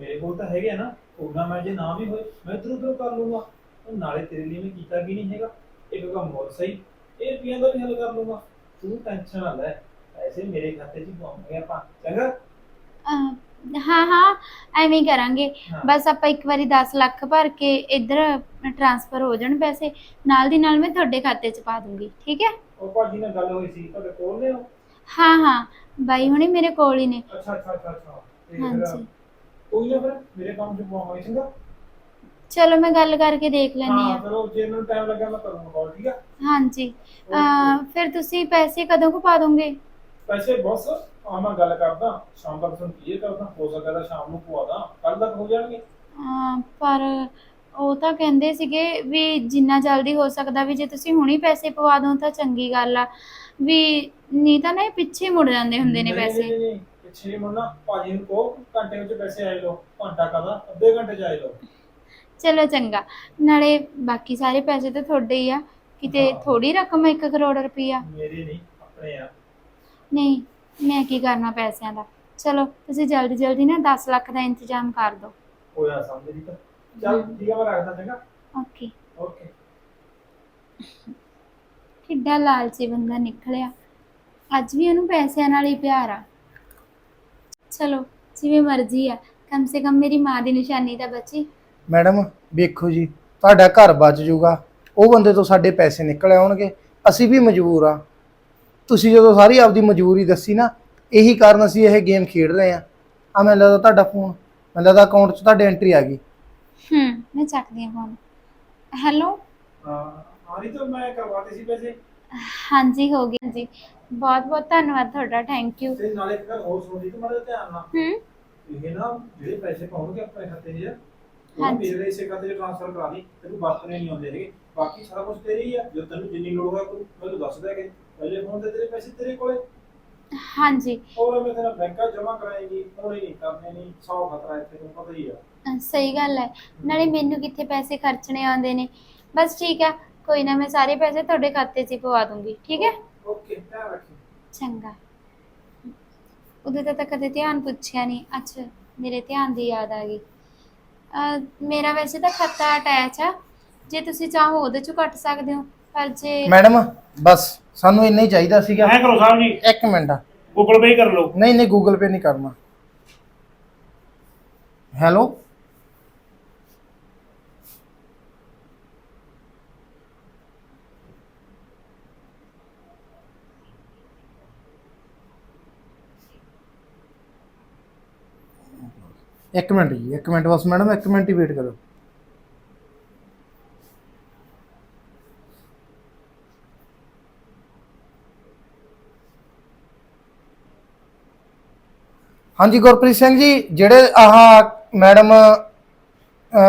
ਮੇਰੇ ਕੋਲ ਤਾਂ ਹੈਗੇ ਆ ਨਾ ਉਹਨਾਂ ਮੈਂ ਜੇ ਨਾ ਵੀ ਹੋਏ ਮੈਂ ਇਧਰ ਉਧਰ ਕਰ ਲੂੰਗਾ। ਉਹ ਨਾਲੇ ਤੇਰੇ ਲਈ ਮੈਂ ਕੀਤਾ ਕੀ ਨਹੀਂ ਹੈਗਾ। ਇੱਕ ਕੰਮ ਹੋਰ ਸਹੀ ਇਹ ਰੁਪਈਆਂ ਦਾ ਵੀ ਹੱਲ ਕਰ ਲੂੰਗਾ। ਤੂੰ ਟੈਨਸ਼ਨ ਨਾ ਲੈ ਪੈਸੇ ਮੇਰੇ ਖਾਤੇ 'ਚ ਪਾਉਂਗੇ ਆਪਾਂ। ਚੰਗਾ? ਅਹ, ਹਾਂ ਹਾਂ ਐਵੇਂ ਹੀ ਕਰਾਂਗੇ। ਹਾਂ। ਬਸ ਆਪਾਂ ਇੱਕ ਵਾਰੀ 10 ਲੱਖ ਭਰ ਕੇ ਇੱਧਰ ਟ੍ਰਾਂਸਫਰ ਹੋ ਜਾਣ ਪੈਸੇ ਨਾਲ ਦੀ ਨਾਲ ਮੈਂ ਤੁਹਾਡੇ ਖਾਤੇ 'ਚ ਪਾ ਦੂੰਗੀ ਠੀਕ ਹੈ? ਉਹ ਭਾਜੀ ਨਾਲ ਗੱਲ ਹੋਈ ਸੀ ਤੁਹਾਡੇ ਕੋਲ ਨੇ ਉਹ ਹਾਂ ਹਾਂ ਬਾਈ ਹੁਣੇ ਮੇਰੇ ਕੋਲ ਹੀ ਨੇ। ਅੱਛਾ ਅੱਛਾ ਅੱਛਾ ਅੱਛਾ। ਤੇ ਫਿਰ ਹਾਂਜੀ। ਕੋਈ ਨਾ ਫਿਰ ਮੇਰੇ ਕੰਮ ਚ ਪਵਾਵਾਂਗੇ ਚੰਗਾ। ਚਲੋ ਮੈਂ ਗੱਲ ਕਰਕੇ ਦੇਖ ਲੈਣੀ ਹਾਂ ਆ ਚਲੋ ਜੇ ਮੈਨੂੰ ਟਾਈਮ ਲੱਗਾ ਮੈਂ ਕਰੂੰਗਾ ਕਾਲ ਠੀਕ ਆ? ਹਾਂਜੀ। ਅਹ, ਫਿਰ ਤੁਸੀਂ ਪੈਸੇ ਕਦੋਂ ਕੁ ਪਾ ਦੋਗੇ? ਪੈਸੇ ਬਸ। ਆ ਮੈਂ ਗੱਲ ਕਰਦਾ ਸ਼ਾਮ ਤੱਕ ਤੁਹਾਨੂੰ ਕਲੀਅਰ ਕਰਦਾ ਹੋ ਸਕਦਾ ਸ਼ਾਮ ਨੂੰ ਪਵਾ ਦਾਂ ਕੱਲ ਤੱਕ ਹੋ ਜਾਣਗੇ? ਅਹ, ਪਰ ਉਹ ਤਾਂ ਕਹਿੰਦੇ ਸੀਗੇ ਵੀ ਜਿੰਨਾ ਜਲਦੀ ਹੋ ਸਕਦਾ ਵੀ ਜੇ ਤੁਸੀਂ ਹੁਣੀ ਪੈਸੇ ਪਵਾ ਦੋ ਤਾਂ ਚੰਗੀ ਗੱਲ ਆ। ਵੀ ਨਹੀਂ ਤਾਂ ਨਾ ਇਹ ਪਿੱਛੇ ਮੁੜ ਜਾਂਦੇ ਹੁੰਦੇ ਨੇ ਨਹੀਂ, ਪੈਸੇ। ਨਹੀਂ ਨਹੀਂ ਪਿੱਛੇ ਮੁੜਨਾ। ਭਾਜੀ ਨੂੰ ਕਹੋ ਘੰਟੇ ਵਿੱਚ ਪੈਸੇ ਆਏ ਲੋ ਘੰਟਾ ਕਦਾ ਅੱਧੇ ਘੰਟੇ ਚ ਆਏ ਲੋ ਚਲੋ ਚੰਗਾ। ਨਾਲੇ ਬਾਕੀ ਸਾਰੇ ਪੈਸੇ ਤਾਂ ਤੁਹਾਡੇ ਹੀ ਆ। ਕਿਤੇ ਹਾਂ। ਥੋੜੀ ਰਕਮ 1 ਕਰੋੜ ਰੁਪਈਆ। ਮੇਰੇ ਨਹੀਂ ਆਪਣੇ ਆ। ਨਹੀਂ ਮੈਂ ਕੀ ਕਰਨਾ ਪੈਸਿਆਂ ਦਾ? ਚਲੋ ਤੁਸੀਂ ਜਲਦੀ ਜਲਦੀ ਨਾ 10 ਲੱਖ ਦਾ ਇੰਤਜ਼ਾਮ ਕਰ ਦਿਓ। ਹੋਇਆ ਸਮਝ ਲਈ ਤਾਂ। ਚੱਲ ਠੀਕ ਆ ਮੈਂ ਰੱਖਦਾ ਚੰਗਾ। ਓਕੇ। ਓਕੇ। ਕਿੱਡਾ ਲਾਲਚੀ ਬੰਦਾ ਨਿਕਲਿਆ। ਅੱਜ ਵੀ ਉਹਨੂੰ ਪੈਸਿਆਂ ਨਾਲ ਹੀ ਪਿਆਰ ਆ। ਚਲੋ ਜਿਵੇਂ ਮਰਜ਼ੀ ਆ। ਕਮ ਸੇ ਕਮ ਮੇਰੀ ਮਾਂ ਦੀ ਨਿਸ਼ਾਨੀ ਤਾਂ ਬਚੀ। ਮੈਡਮ ਵੇਖੋ ਜੀ ਤੁਹਾਡਾ ਘਰ ਬਚ ਜਾਊਗਾ ਉਹ ਬੰਦੇ ਤੋਂ ਸਾਡੇ ਪੈਸੇ ਨਿਕਲ ਆਉਣਗੇ। ਅਸੀਂ ਵੀ ਮਜਬੂਰ ਆ। ਤੁਸੀਂ ਜਦੋਂ ਸਾਰੀ ਆਪਦੀ ਮਜਬੂਰੀ ਦੱਸੀ ਨਾ ਇਹੀ ਕਾਰਨ ਅਸੀਂ ਇਹ ਗੇਮ ਖੇਡ ਰਹੇ ਆ ਆ ਮੈਨੂੰ ਲੱਗਦਾ ਤੁਹਾਡਾ ਫੋਨ ਮੈਨੂੰ ਲੱਗਦਾ ਅਕਾਊਂਟ 'ਚ ਤੁਹਾਡੇ ਐਂਟਰੀ ਆ ਗਈ। ਹੂੰ ਮੈਂ ਚੱਕਦੀ ਹਾਂ ਫੋਨ ਹੈਲੋ ਹਾਂ ਤਾਂ ਮੈਂ ਕਰਵਾਤੇ ਸੀ ਪੈਸੇ। ਹਾਂਜੀ ਹੋ ਗਿਆ ਜੀ ਬਹੁਤ ਬਹੁਤ ਧੰਨਵਾਦ ਤੁਹਾਡਾ ਥੈਂਕ ਯੂ ਤੇ ਨਾਲੇ ਇੱਕ ਗੱਲ ਹੋਰ ਸੁਣਦੀ ਤੂੰ ਮਾੜਾ ਜਿਹਾ ਧਿਆਨ ਨਾਲ। ਹੂੰ? ਇਹ ਨਾ ਜਿਹੜੇ ਪੈਸੇ ਪਾਉਣਗੇ ਆਪਣੇ ਖਾਤੇ 'ਚ ਹਾਂਜੀ। ਮੇਰੇ ਇਸੇ ਖਾਤੇ 'ਚ ਟ੍ਰਾਂਸਫਰ ਕਰਾ ਦੀ ਤੈਨੂੰ ਵਰਤਣੇ ਨਹੀਂ ਆਉਂਦੇ ਹੈਗੇ। ਬਾਕੀ ਸਾਰਾ ਕੁਝ ਤੇਰੇ ਹੀ ਆ ਜਦੋਂ ਤੈਨੂੰ ਜਿੰਨੀ ਲੋੜ ਹੋਇਆ ਤੂੰ ਮੈਨੂੰ ਦੱਸ ਦੇ ਕਿ ਪਹਿਲੇ ਫੋਨ ਤੇ ਤੇਰੇ ਪੈਸੇ ਤੇਰੇ ਕੋਲੇ। ਹਾਂਜੀ। ਹੋਰ ਮੈਂ ਤੇਰਾ ਬੈਂਕਾਂ ਜਮਾ ਕਰਾਏਗੀ ਹੁਣ ਹੀ ਨਹੀਂ ਕਰਨੇ ਨਹੀਂ ਸੌ ਖਤਰਾ ਇੱਥੇ ਤੈਨੂੰ ਪਤਾ ਹੀ ਆ। ਅਹ ਸਹੀ ਗੱਲ ਹੈ। ਨਾਲੇ ਮੈਨੂੰ ਕਿੱਥੇ ਪੈਸੇ ਖਰਚਣੇ ਆਉਂਦੇ ਨੇ? ਬਸ ਠੀਕ ਆ ਕੋਈ ਨਾ ਮੈਂ ਸਾਰੇ ਪੈਸੇ ਤੁਹਾਡੇ ਖਾਤੇ 'ਚ ਹੀ ਪਵਾ ਦੂੰਗੀ ਠੀਕ ਹੈ? ਓਕੇ ਧਿਆਨ ਰੱਖੀ। ਚੰਗਾ। ਉਦੋਂ ਤਾਂ ਤਾਂ ਕਦੇ ਧਿਆਨ ਪੁੱਛਿਆ ਨਹੀਂ। ਅੱਛਾ ਮੇਰੇ ਧਿਆਨ ਦੀ ਯਾਦ ਆ ਗਈ। ਅਹ ਮੇਰਾ ਵੈਸੇ ਤਾਂ ਖਾਤਾ ਅਟੈਚ ਆ। ਜੇ ਤੁਸੀਂ ਚਾਹੋ ਉਹਦੇ ਚੋਂ ਕੱਟ ਸਕਦੇ ਹੋ ਪਰ ਜੇ ਮੈਡਮ ਬਸ। ਸਾਨੂੰ ਇੰਨਾ ਹੀ ਚਾਹੀਦਾ ਸੀਗਾ। ਐ ਕਰੋ ਸਾਹਿਬ ਜੀ। ਇੱਕ ਮਿੰਟ। ਗੂਗਲ ਪੇ ਕਰ ਲਓ। ਨਹੀਂ ਨਹੀਂ ਗੂਗਲ ਪੇ ਨਹੀਂ ਕਰਨਾ। ਹੈਲੋ ਇੱਕ ਮਿੰਟ ਜੀ ਇੱਕ ਮਿੰਟ ਬਸ ਮੈਡਮ ਇੱਕ ਮਿੰਟ ਹੀ ਵੇਟ ਕਰੋ। ਹਾਂਜੀ ਗੁਰਪ੍ਰੀਤ ਸਿੰਘ ਜੀ ਜਿਹੜੇ ਆਹ ਮੈਡਮ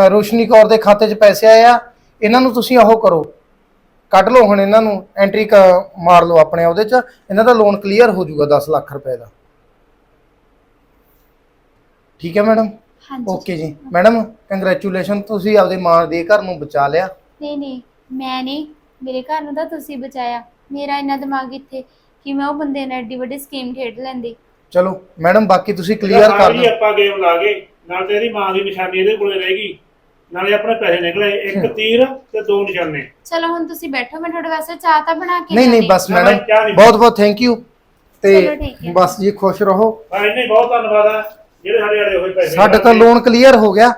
ਰੋਸ਼ਨੀ ਕੌਰ ਦੇ ਖਾਤੇ 'ਚ ਪੈਸੇ ਆਏ ਆ ਇਹਨਾਂ ਨੂੰ ਤੁਸੀਂ ਉਹ ਕਰੋ। ਕੱਢ ਲਓ ਹੁਣ ਇਹਨਾਂ ਨੂੰ ਐਂਟਰੀ ਮਾਰ ਲਓ ਆਪਣੇ ਉਹਦੇ 'ਚ ਇਹਨਾਂ ਦਾ ਲੋਨ ਕਲੀਅਰ ਹੋ ਜਾਊਗਾ 10 ਲੱਖ ਰੁਪਏ ਦਾ। ਠੀਕ ਹੈ ਮੈਡਮ? ਹਾਂਜੀ ਓਕੇ ਜੀ। ਮੈਡਮ ਕੰਗ੍ਰੈਚੁਲੇਸ਼ਨ ਤੁਸੀਂ ਆਪਦੇ ਮਾਂ ਦੇ ਘਰ ਨੂੰ ਬਚਾ ਲਿਆ। ਨਹੀਂ ਨਹੀਂ ਮੈਂ ਨਹੀਂ ਮੇਰੇ ਘਰ ਨੂੰ ਤਾਂ ਤੁਸੀਂ ਬਚਾਇਆ। ਮੇਰਾ ਇੰਨਾ ਦਿਮਾਗ ਇੱਥੇ ਕਿ ਮੈਂ ਉਹ ਬੰਦੇ ਨਾਲ ਐਡੀ ਵੱਡੀ ਸਕੀਮ ਖੇਡ ਲੈਂਦੀ। ਚਲੋ ਮੈਡਮ ਬਾਕੀ ਤੁਸੀਂ ਕਲੀਅਰ ਕਰ ਦਿਓ। ਆਪਾਂ ਗੇਮ ਲਾ ਗਏ। ਨਾਲ ਤੇ ਇਹਦੀ ਮਾਂ ਦੀ ਨਿਸ਼ਾਨੀ ਇਹਦੇ ਕੋਲੇ ਰਹਿ ਗਈ। ਨਾਲੇ ਆਪਣੇ ਪੈਸੇ ਨਿਕਲੇ। ਇੱਕ ਤੀਰ ਤੇ ਦੋ ਨਿਸ਼ਾਨੇ। ਚਲੋ ਹੁਣ ਤੁਸੀਂ ਬੈਠੋ ਮੈਂ ਤੁਹਾਡੇ ਵਾਸਤੇ ਚਾਹ ਤਾਂ ਬਣਾ ਕੇ ਨਹੀਂ ਨਹੀਂ। ਬਸ ਮੈਡਮ ਨਹੀਂ। ਬਹੁਤ ਬਹੁਤ ਥੈਂਕ ਯੂ ਤੇ। ਬਸ ਜੀ ਖੁਸ਼ ਰਹੋ। ਹਾਂ ਇੰਨੇ ਬਹੁਤ ਧੰਨਵਾਦ ਆ। ਜਿਹੜੇ ਸਾਡੇ ਅੜੇ ਹੋਏ ਪੈਸੇ ਸਾਡਾ ਤਾਂ ਲੋਨ ਕਲੀਅਰ ਹੋ ਗਿਆ।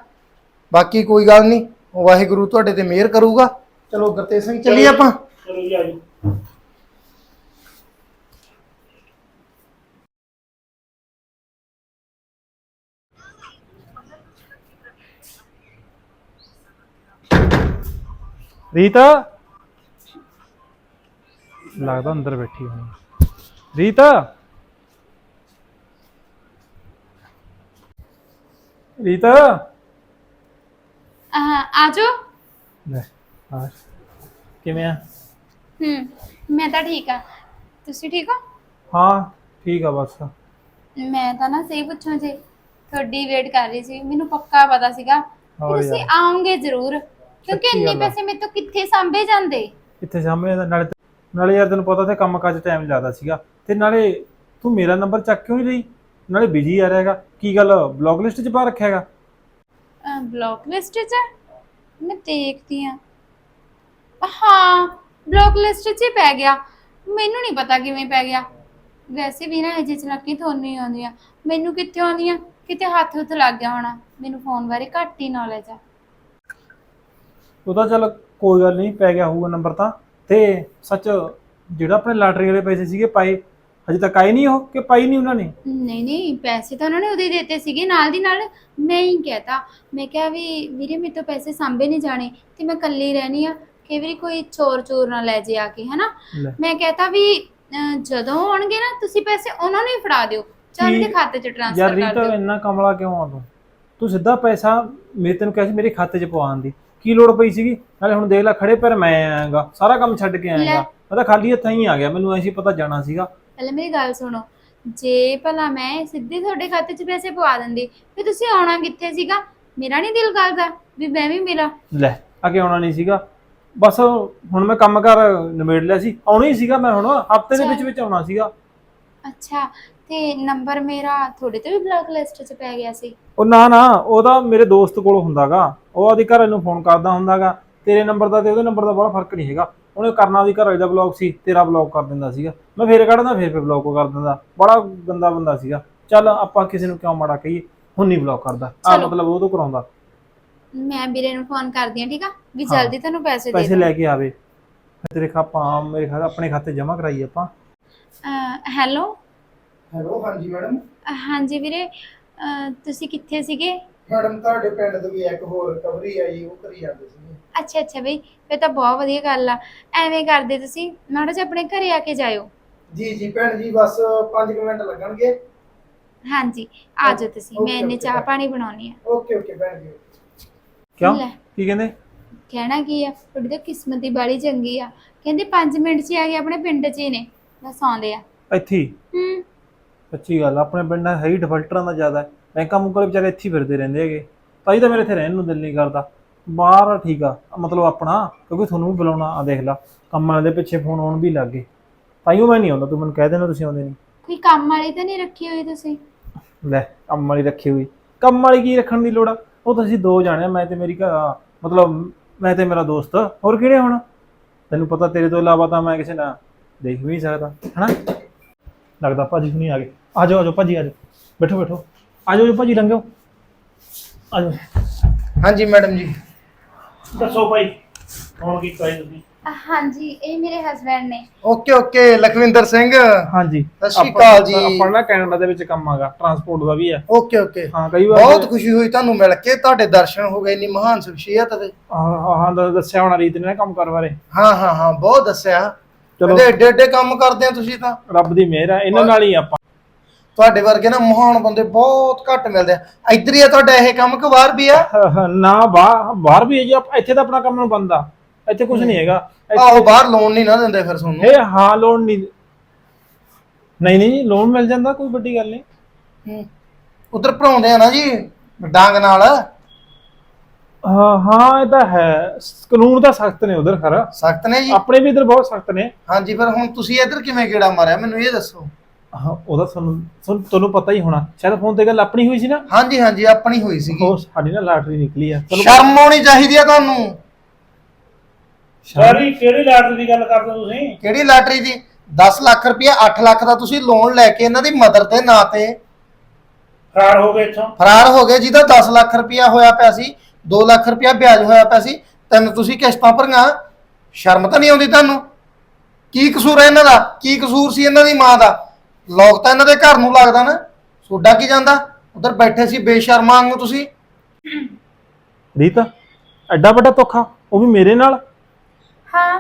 ਬਾਕੀ ਕੋਈ ਗੱਲ ਨਹੀਂ। ਵਾਹਿਗੁਰੂ ਤੁਹਾਡੇ ਤੇ ਮਿਹਰ ਕਰੂਗਾ। ਚਲੋ ਗੁਰਤੇਜ ਸਿੰਘ ਚੱਲੀਏ ਆਪਾਂ। ਚਲੋ ਜੀ ਆਜੋ ਰੀਤ? ਲੱਗਦਾ ਅੰਦਰ ਬੈਠੀ ਹੋਣੀ। ਰੀਤ? ਰੀਤ? ਆਹ, ਆ ਜਾਓ ਲੈ ਆ ਕਿਵੇਂ ਆ? ਹੂੰ ਮੈਂ ਤਾਂ ਠੀਕ ਆ। ਤੁਸੀਂ ਠੀਕ ਹੋ? ਹਾਂ ਠੀਕ ਆ ਬਸ। ਮੈਂ ਤਾਂ ਨਾ ਸਹੀ ਪੁੱਛਾਂ ਜੀ। ਤੁਹਾਡੀ ਵੇਟ ਕਰ ਰਹੀ ਸੀ। ਮੈਨੂੰ ਪੱਕਾ ਪਤਾ ਸੀਗਾ ਕਿ ਹੋਰ ਤੁਸੀਂ। ਆਓਗੇ ਜ਼ਰੂਰ। ਕਿਉਂਕਿ ਇੰਨੇ ਆ। ਪੈਸੇ ਮੇਰੇ ਤੋਂ ਕਿੱਥੇ ਸਾਂਭੇ ਜਾਂਦੇ? ਇੱਥੇ ਸਾਹਮਣੇ ਦਾ ਨਾਲੇ ਨਾਲੇ ਯਾਰ ਤੈਨੂੰ ਪਤਾ ਤੇ ਕੰਮ ਕਾਜ ਟਾਈਮ ਜ਼ਿਆਦਾ ਸੀਗਾ। ਤੇ ਨਾਲੇ ਤੂੰ ਮੇਰਾ ਨੰਬਰ ਚੱਕ ਕਿਉਂ ਨਹੀਂ ਲਈ? ਨਾਲੇ ਬਿਜ਼ੀ ਆ ਰਿਹਾਗਾ। ਕੀ ਗੱਲ ਬਲੌਕ ਲਿਸਟ 'ਚ ਪਾ ਰੱਖਿਆ ਹੈਗਾ? ਬਲੌਕ ਲਿਸਟ 'ਚ? ਹੈ? ਮੈਂ ਦੇਖਦੀ ਆ। ਹਾਂ ਬਲੌਕ ਲਿਸਟ 'ਚ ਹੀ ਪੈ ਗਿਆ। ਮੈਨੂੰ ਨਹੀਂ ਪਤਾ ਕਿਵੇਂ ਪੈ ਗਿਆ। ਵੈਸੇ ਵੀ ਨਾ ਇਹ ਜਿਹੇ ਚਲਾਕੀ ਤੁਹਾਨੂੰ ਹੀ ਆਉਂਦੀਆਂ। ਮੈਨੂੰ ਕਿੱਥੇ ਆਉਂਦੀਆਂ? ਕਿਤੇ ਹੱਥ ਹੁੱਥ ਲੱਗ ਗਿਆ ਹੋਣਾ। ਮੈਨੂੰ ਫੋਨ ਬਾਰੇ ਘੱਟ ਹੀ ਨੌਲੇਜ ਆ। ਉਹ ਤਾਂ ਚੱਲ ਕੋਈ ਗੱਲ ਨਹੀਂ ਪੈ ਗਿਆ ਹੋਊਗਾ ਨੰਬਰ ਤਾਂ। ਤੇ ਸੱਚ ਜਿਹੜਾ ਆਪਣੇ ਲਾਟਰੀ ਵਾਲੇ ਪੈਸੇ ਸੀਗੇ ਪਾਏ ਹਜੇ ਤੱਕ ਆਏ ਨਹੀਂ ਉਹ ਕਿ ਪਾਈ ਨਹੀਂ ਉਹਨਾਂ ਨੇ? ਨਹੀਂ ਨਹੀਂ ਪੈਸੇ ਤਾਂ ਉਹਨਾਂ ਨੇ ਉਹਦੇ ਦਿੱਤੇ ਸੀਗੇ ਨਾਲ ਦੀ ਨਾਲ ਮੈਂ ਹੀ ਕਹਿਤਾ। ਮੈਂ ਕਿਹਾ ਵੀ ਵੀਰੇ ਮੇਰੇ ਤੋਂ ਪੈਸੇ ਸਾਂਭੇ ਨਹੀਂ ਜਾਣੇ ਤੇ ਮੈਂ ਇਕੱਲੀ ਰਹਿਣੀ ਆ ਕਈ ਵਾਰੀ ਕੋਈ ਚੋਰ ਚੋਰ ਨਾ ਲੈ ਜੇ ਆ ਕੇ ਹਨਾ? ਲੈ। ਮੈਂ ਕਹਤਾ ਵੀ ਅਹ, ਜਦੋਂ ਆਉਣਗੇ ਨਾ ਤੁਸੀਂ ਪੈਸੇ ਉਹਨਾਂ ਨੂੰ ਹੀ ਫੜਾ ਦਿਓ। ਚਾਹੇ ਕੀ- ਦੇ ਖਾਤੇ 'ਚ ਯਾਰ ਟ੍ਰਾਂਸਫਰ ਕਰ ਰੀਤਾ ਦਿਓ। ਇੰਨਾ ਕਮਲਾ ਕਿਉਂ ਆ ਤੂੰ? ਤੂੰ ਸਿੱਧਾ ਪੈਸਾ ਮੇਰੇ ਤੈਨੂੰ ਕਿਹਾ ਸੀ ਮੇਰੇ ਖਾਤੇ 'ਚ ਪਵਾਉਣ ਦੀ ਕੀ ਲੋੜ ਪਈ ਸੀਗੀ? ਨਾਲੇ ਹੁਣ ਦੇਖ ਲੈ ਖੜੇ ਪਰ ਮੈਂ ਆਇਆਗਾ। ਸਾਰਾ ਕੰਮ ਛੱਡ ਕੇ ਆਇਆਗਾ। ਮੈਂ ਤਾਂ ਖਾਲੀ ਹੱਥਾਂ ਹੀ ਆ ਗਿਆ ਮੈਨੂੰ ਐਸੀ ਪਤਾ ਜਾਣਾ ਸੀਗਾ। ਪਹਿਲੇ ਮੇਰੀ ਗੱਲ ਸੁਣੋ। ਜੇ ਭਲਾ ਮੈਂ ਸਿੱਧੇ ਤੁਹਾਡੇ ਖਾਤੇ 'ਚ ਪੈਸੇ ਪਵਾ ਦਿੰਦੀ ਤੇ ਤੁਸੀਂ ਆਉਣਾ ਕਿੱਥੇ ਸੀਗਾ? ਮੇਰਾ ਨਹੀਂ ਦਿਲ ਕਰਦਾ ਵੀ ਮੈਂ ਵੀ ਮੇਰਾ ਲੈ ਅੱਗੇ ਆਉਣਾ ਨਹੀਂ ਸੀਗਾ। ਬਸ ਹੁਣ ਮੈਂ ਕੰਮ ਕਰ ਨਿਬੇੜ ਲਿਆ ਸੀ। ਆਉਣਾ ਹੀ ਸੀਗਾ ਮੈਂ ਹੁਣ ਹਫ਼ਤੇ ਦੇ ਵਿੱਚ ਵਿੱਚ ਆਉਣਾ ਸੀਗਾ। ਅੱਛਾ। ਤੇ ਨੰਬਰ ਮੇਰਾ ਤੁਹਾਡੇ ਤੇ ਵੀ ਬਲੈਕ ਲਿਸਟ 'ਚ ਪੈ ਗਿਆ ਸੀ। ਉਹ ਨਾ ਨਾ ਉਹਦਾ ਮੇਰੇ ਦੋਸਤ ਕੋਲ ਹੁੰਦਾਗਾ। ਉਹ ਆਦੀ ਘਰ ਨੂੰ ਫੋਨ ਕਰਦਾ ਹੁੰਦਾਗਾ। ਤੇਰੇ ਨੰਬਰ ਦਾ ਤੇ ਉਹਦੇ ਨੰਬਰ ਦਾ ਬੜਾ ਫ਼ਰਕ ਨਹੀਂ ਹੈਗਾ। ਉਹਨੇ ਕਰਨਾ ਉਹਦੀ ਘਰ ਵਾਲੀ ਦਾ ਬਲੌਗ ਸੀ ਤੇਰਾ ਬਲੌਗ ਕਰ ਦਿੰਦਾ ਸੀਗਾ। ਮੈਂ ਫੇਰ ਕੱਢਦਾ ਫੇਰ ਫੇਰ ਬਲੌਗ ਕਰ ਦਿੰਦਾ। ਬੜਾ ਗੰਦਾ ਬੰਦਾ ਸੀਗਾ। ਚੱਲ ਆਪਾਂ ਕਿਸੇ ਨੂੰ ਕਿਉਂ ਮਾੜਾ ਕਹੀਏ? ਹੁਣ ਨਹੀਂ ਬਲੌਗ ਕਰਦਾ। ਆ ਚਲੋ। ਮਤਲਬ ਉਹ ਤੋਂ ਕਰਾਉਂਦਾ। ਮੈਂ ਵੀਰੇ ਨੂੰ ਫੋਨ ਕਰਦੀ ਹਾਂ ਠੀਕ ਆ? ਵੀ ਹਾਂ। ਜਲਦੀ ਤੁਹਾਨੂੰ ਪੈਸੇ ਦੇ ਪੈਸੇ ਲੈ ਕੇ ਆਵੇ। ਤੇਰੇ ਖਾਪਾ ਮੇਰੇ ਖਾਤੇ ਆਪਣੇ ਖਾਤੇ ਜਮ੍ਹਾਂ ਕਰਾਈ ਆਪਾਂ। ਹੈਲੋ ਹੈਲੋ ਹਾਂਜੀ ਮੈਡਮ। ਹਾਂਜੀ ਵੀਰੇ ਅਹ, ਤੁਸੀਂ ਕਿੱਥੇ ਸੀਗੇ? ਮੈਡਮ ਤੁਹਾਡੇ ਪਿੰਡ ਤੋਂ ਵੀ ਇੱਕ ਹੋਰ ਰਿਕਵਰੀ ਆਈ ਉਹ ਕਰੀ ਜਾਂਦੇ ਸੀ ਅੱਛਾ ਅੱਛਾ ਬਈ ਫਿਰ ਤਾਂ ਬਹੁਤ ਵਧੀਆ ਗੱਲ ਆ। ਐਵੇਂ ਕਰਦੇ ਤੁਸੀਂ ਮਾੜਾ ਜਿਹਾ ਆਪਣੇ ਘਰੇ ਆ ਕੇ ਜਾਇਓ। ਜੀ ਜੀ ਭੈਣ ਜੀ ਬਸ 5 ਮਿੰਟ ਲੱਗਣਗੇ। ਹਾਂਜੀ ਆ ਜਾਓ ਤੁਸੀਂ ਮੈਂ Okay, ਇੰਨੇ okay, ਚਾਹ bye. ਪਾਣੀ ਬਣਾਉਣੀ ਆ। ਓਕੇ ਓਕੇ ਭੈਣ ਜੀ। ਕਿਉਂ? ਲੈ। ਕੀ ਕਹਿੰਦੇ? ਕਹਿਣਾ ਕੀ ਆ ਤੁਹਾਡੀ ਤਾਂ ਕਿਸਮਤ ਹੀ ਬਾੜੀ ਚੰਗੀ ਆ। ਕਹਿੰਦੇ 5 ਮਿੰਟ 'ਚ ਹੀ ਆ ਗਏ ਆਪਣੇ ਪਿੰਡ 'ਚ ਹੀ ਨੇ ਬਸ ਆਉਂਦੇ ਆ। ਇੱਥੇ ਹੀ? ਹੂੰ। ਸੱਚੀ ਗੱਲ ਆ, ਆਪਣੇ ਪਿੰਡਾਂ ਹੈ ਹੀ ਡਿਫਾਲਟਰਾਂ ਦਾ ਜ਼ਿਆਦਾ ਹੈ। ਬੈਂਕਾਂ ਮੁਕਲ ਵਿਚਾਰੇ ਇੱਥੇ ਹੀ ਫਿਰਦੇ ਰਹਿੰਦੇ ਹੈਗੇ। ਤਾਂ ਹੀ ਤਾਂ ਮੇਰੇ ਇੱਥੇ ਰਹਿਣ ਨੂੰ ਦਿਲ ਨਹੀਂ ਕਰਦਾ। ਬਾਹਰ ਠੀਕ ਆ ਮਤਲਬ ਆਪਣਾ ਕਿਉਂਕਿ ਤੁਹਾਨੂੰ ਵੀ ਬੁਲਾਉਣਾ ਆ ਦੇਖ ਲਾ ਕੰਮ ਵਾਲੇ ਦੇ ਪਿੱਛੇ ਫੋਨ ਆਉਣ ਵੀ ਲੱਗ ਗਏ। ਤਾਈਓ ਮੈਂ ਨਹੀਂ ਆਉਂਦਾ ਤੂੰ ਮੈਨੂੰ ਕਹਿ ਦੇਣਾ ਤੁਸੀਂ ਆਉਂਦੇ ਨਹੀਂ। ਕੋਈ ਕੰਮ ਵਾਲੀ ਤਾਂ ਨਹੀਂ ਰੱਖੀ ਹੋਈ ਤੁਸੀਂ? ਲੈ ਕੰਮ ਵਾਲੀ ਰੱਖੀ ਹੋਈ। ਕੰਮ ਵਾਲੀ ਕੀ ਰੱਖਣ ਦੀ ਲੋੜ ਆ? ਉਹ ਤਾਂ ਅਸੀਂ ਦੋ ਜਾਣੇ ਆ ਮੈਂ ਤੇ ਮੇਰੀ ਘਰ ਮਤਲਬ ਮੈਂ ਤੇ ਮੇਰਾ ਦੋਸਤ। ਹੋਰ ਕਿਹੜੇ ਹੁਣ? ਤੈਨੂੰ ਪਤਾ ਤੇਰੇ ਤੋਂ ਇਲਾਵਾ ਤਾਂ ਮੈਂ ਕਿਸੇ ਨਾਲ ਦੇਖ ਵੀ ਨਹੀਂ ਸਕਦਾ ਹਨਾ? ਲੱਗਦਾ ਭਾਜੀ ਹੁਣੀ ਆ ਗਏ। ਆ ਜਾਓ ਆ ਜਾਓ ਭਾਜੀ ਆ ਜਾਓ ਬੈਠੋ ਬੈਠੋ। ਆ ਜਾਓ ਜੀ ਭਾਜੀ ਲੰਘੋ ਆ ਜਾਓ ਹਾਂਜੀ ਮੈਡਮ ਜੀ। ਦੱਸੋ ਭਾਈ ਹੁਣ ਕੀ ਕਹੇ ਤੁਸੀਂ? ਹਾਂਜੀ ਇਹ ਮੇਰੇ ਹਸਬੰਡ ਨੇ। Okay okay Lakhwinder Singh. ਹਾਂਜੀ। ਸਤਿ ਸ਼੍ਰੀ ਆਪਾਂ- ਅਕਾਲ ਜੀ। ਆਪਾਂ ਨਾ ਕੈਨੇਡਾ ਦੇ ਵਿੱਚ ਕੰਮ ਆਗਾ ਟਰਾਂਸਪੋਰਟ ਦਾ ਵੀ ਹੈ ਓਕੇ ਓਕੇ। ਹਾਂ ਕਈ ਵਾਰ ਬਹੁਤ ਖੁਸ਼ੀ ਹੋਈ ਤੁਹਾਨੂੰ ਮਿਲ ਕੇ ਤੁਹਾਡੇ ਦਰਸ਼ਨ ਹੋ ਗਏ ਇੰਨੀ ਮਹਾਨ ਸ਼ਖਸੀਅਤ ਦੇ। ਹਾਂ ਹਾਂ ਦ- ਦੱਸਿਆ ਹੋਣਾ ਰੀਤ ਨੇ ਨਾ ਕੰਮ ਕਰ ਬਾਰੇ। ਹਾਂ ਹਾਂ ਹਾਂ ਬਹੁਤ ਦੱਸਿਆ। ਚਲੋ। ਕਹਿੰਦੇ ਏਡੇ ਏਡੇ ਕੰਮ ਕਰਦੇ ਆ ਤੁਸੀਂ ਤਾਂ। ਰੱਬ ਦੀ ਮਿਹਰ ਹੈ ਇਹਨਾਂ ਨਾਲ ਹੀ ਆਪਾਂ। ਤੁਹਾਡੇ ਵਰਗੇ ਨਾ ਮਹਾਨ ਬੰਦੇ ਬਹੁਤ ਘੱਟ ਮਿਲਦੇ ਆ। ਇੱਧਰ ਹੀ ਆ ਤੁਹਾਡਾ ਇਹ ਕੰਮ ਕਿ ਬਾਹਰ ਵੀ ਆ? ਨਾ ਬਾਹਰ ਬਾਹਰ ਵੀ ਹੈ ਜੀ ਆਪ- ਇੱਥੇ ਤਾਂ ਆਪਣਾ ਕੰਮ ਨੂੰ ਬੰਦਾ। ਇੱਥੇ ਕੁਝ ਨਹੀਂ ਹੈਗਾ। ਆਹੋ ਬਾਹਰ ਲੋਨ ਨਹੀਂ ਨਾ ਦਿੰਦੇ ਫਿਰ ਤੁਹਾਨੂੰ। ਇਹ ਹਾਂ ਲੋਨ ਨਹੀਂ। ਨਹੀਂ ਨਹੀਂ ਜੀ ਲੋਨ ਮਿਲ ਜਾਂਦਾ ਕੋਈ ਵੱਡੀ ਗੱਲ ਨਹੀਂ। ਉਧਰ ਭਰਾਉਂਦੇ ਆ ਨਾ ਜੀ ਡਾਂਗ ਨਾਲ। ਹਾਂ ਹਾਂ ਇਹ ਤਾਂ ਹੈ। ਸ- ਕਾਨੂੰਨ ਤਾਂ ਸਖਤ ਨੇ ਉਧਰ ਖਰ। ਸਖਤ ਨੇ ਜੀ। ਆਪਣੇ ਵੀ ਇਧਰ ਬਹੁਤ ਸਖਤ ਨੇ। ਹਾਂਜੀ ਫਿਰ ਹੁਣ ਤੁਸੀਂ ਇੱਧਰ ਕਿਵੇਂ ਗੇੜਾ ਮਾਰਿਆ? ਮੈਨੂੰ ਇਹ ਦੱਸੋ। ਹਾਂ ਉਹਦਾ ਤੁਹਾਨੂੰ ਤੁਹਾਨੂੰ- ਤੁਹਾਨੂੰ ਪਤਾ ਹੀ ਹੋਣਾ। ਸ਼ਾਇਦ ਫੋਨ ਤੇ ਗੱਲ ਆਪਣੀ ਹੋਈ ਸੀ ਨਾ? ਹਾਂਜੀ ਹਾਂਜੀ ਆਪਣੀ ਹੋਈ ਸੀਗੀ। ਉਹ ਸਾਡੀ ਨਾ ਲਾਟਰੀ ਨਿਕਲੀ ਆ। ਸ਼ਰਮ ਆਉਣੀ ਚਾਹੀਦੀ ਆ ਤੁਹਾਨੂੰ। ਸਾਰੀ ਕਿਹੜੀ ਲਾਟਰੀ ਦੀ ਗੱਲ ਕਰਦੇ ਹੋ ਤੁਸੀਂ? ਕਿਹੜੀ ਲਾਟਰੀ ਦੀ? 10 ਲੱਖ ਰੁਪਏ 8 ਲੱਖ ਦਾ ਤੁਸੀਂ ਲੋਨ ਲੈ ਕੇ ਇਹਨਾਂ ਦੀ ਮਦਰ ਦੇ ਨਾਂ ਤੇ ਫਰਾਰ ਹੋ ਗਏ ਇੱਥੋਂ? ਫਰਾਰ ਹੋ ਗਏ ਜਿਹਦਾ 10 ਲੱਖ ਰੁਪਇਆ ਹੋਇਆ ਪਿਆ ਸੀ 2 ਲੱਖ ਰੁਪਇਆ ਵਿਆਜ ਹੋਇਆ ਪਿਆ ਸੀ ਤਿੰਨ ਤੁਸੀਂ ਕਿਸ਼ਤਾਂ ਭਰੀਆਂ। ਸ਼ਰਮ ਤਾਂ ਨਹੀਂ ਆਉਂਦੀ ਤੁਹਾਨੂੰ? ਕੀ ਕਸੂਰ ਹੈ ਇਹਨਾਂ ਦਾ? ਕੀ ਕਸੂਰ ਸੀ ਇਹਨਾਂ ਦੀ ਮਾਂ ਦਾ? ਲੋਕ ਤਾਂ ਇਹਨਾਂ ਦੇ ਘਰ ਨੂੰ ਲੱਗਦਾ ਨਾ। ਸੋਡਾ ਕੀ ਜਾਂਦਾ? ਉਧਰ ਬੈਠੇ ਸੀ ਬੇਸ਼ਰਮਾਂ ਵਾਂਗੂ ਤੁਸੀਂ। ਰੀਤ ਐਡਾ ਵੱਡਾ ਧੋਖਾ ਉਹ ਵੀ ਮੇਰੇ ਨਾਲ? ਹਾਂ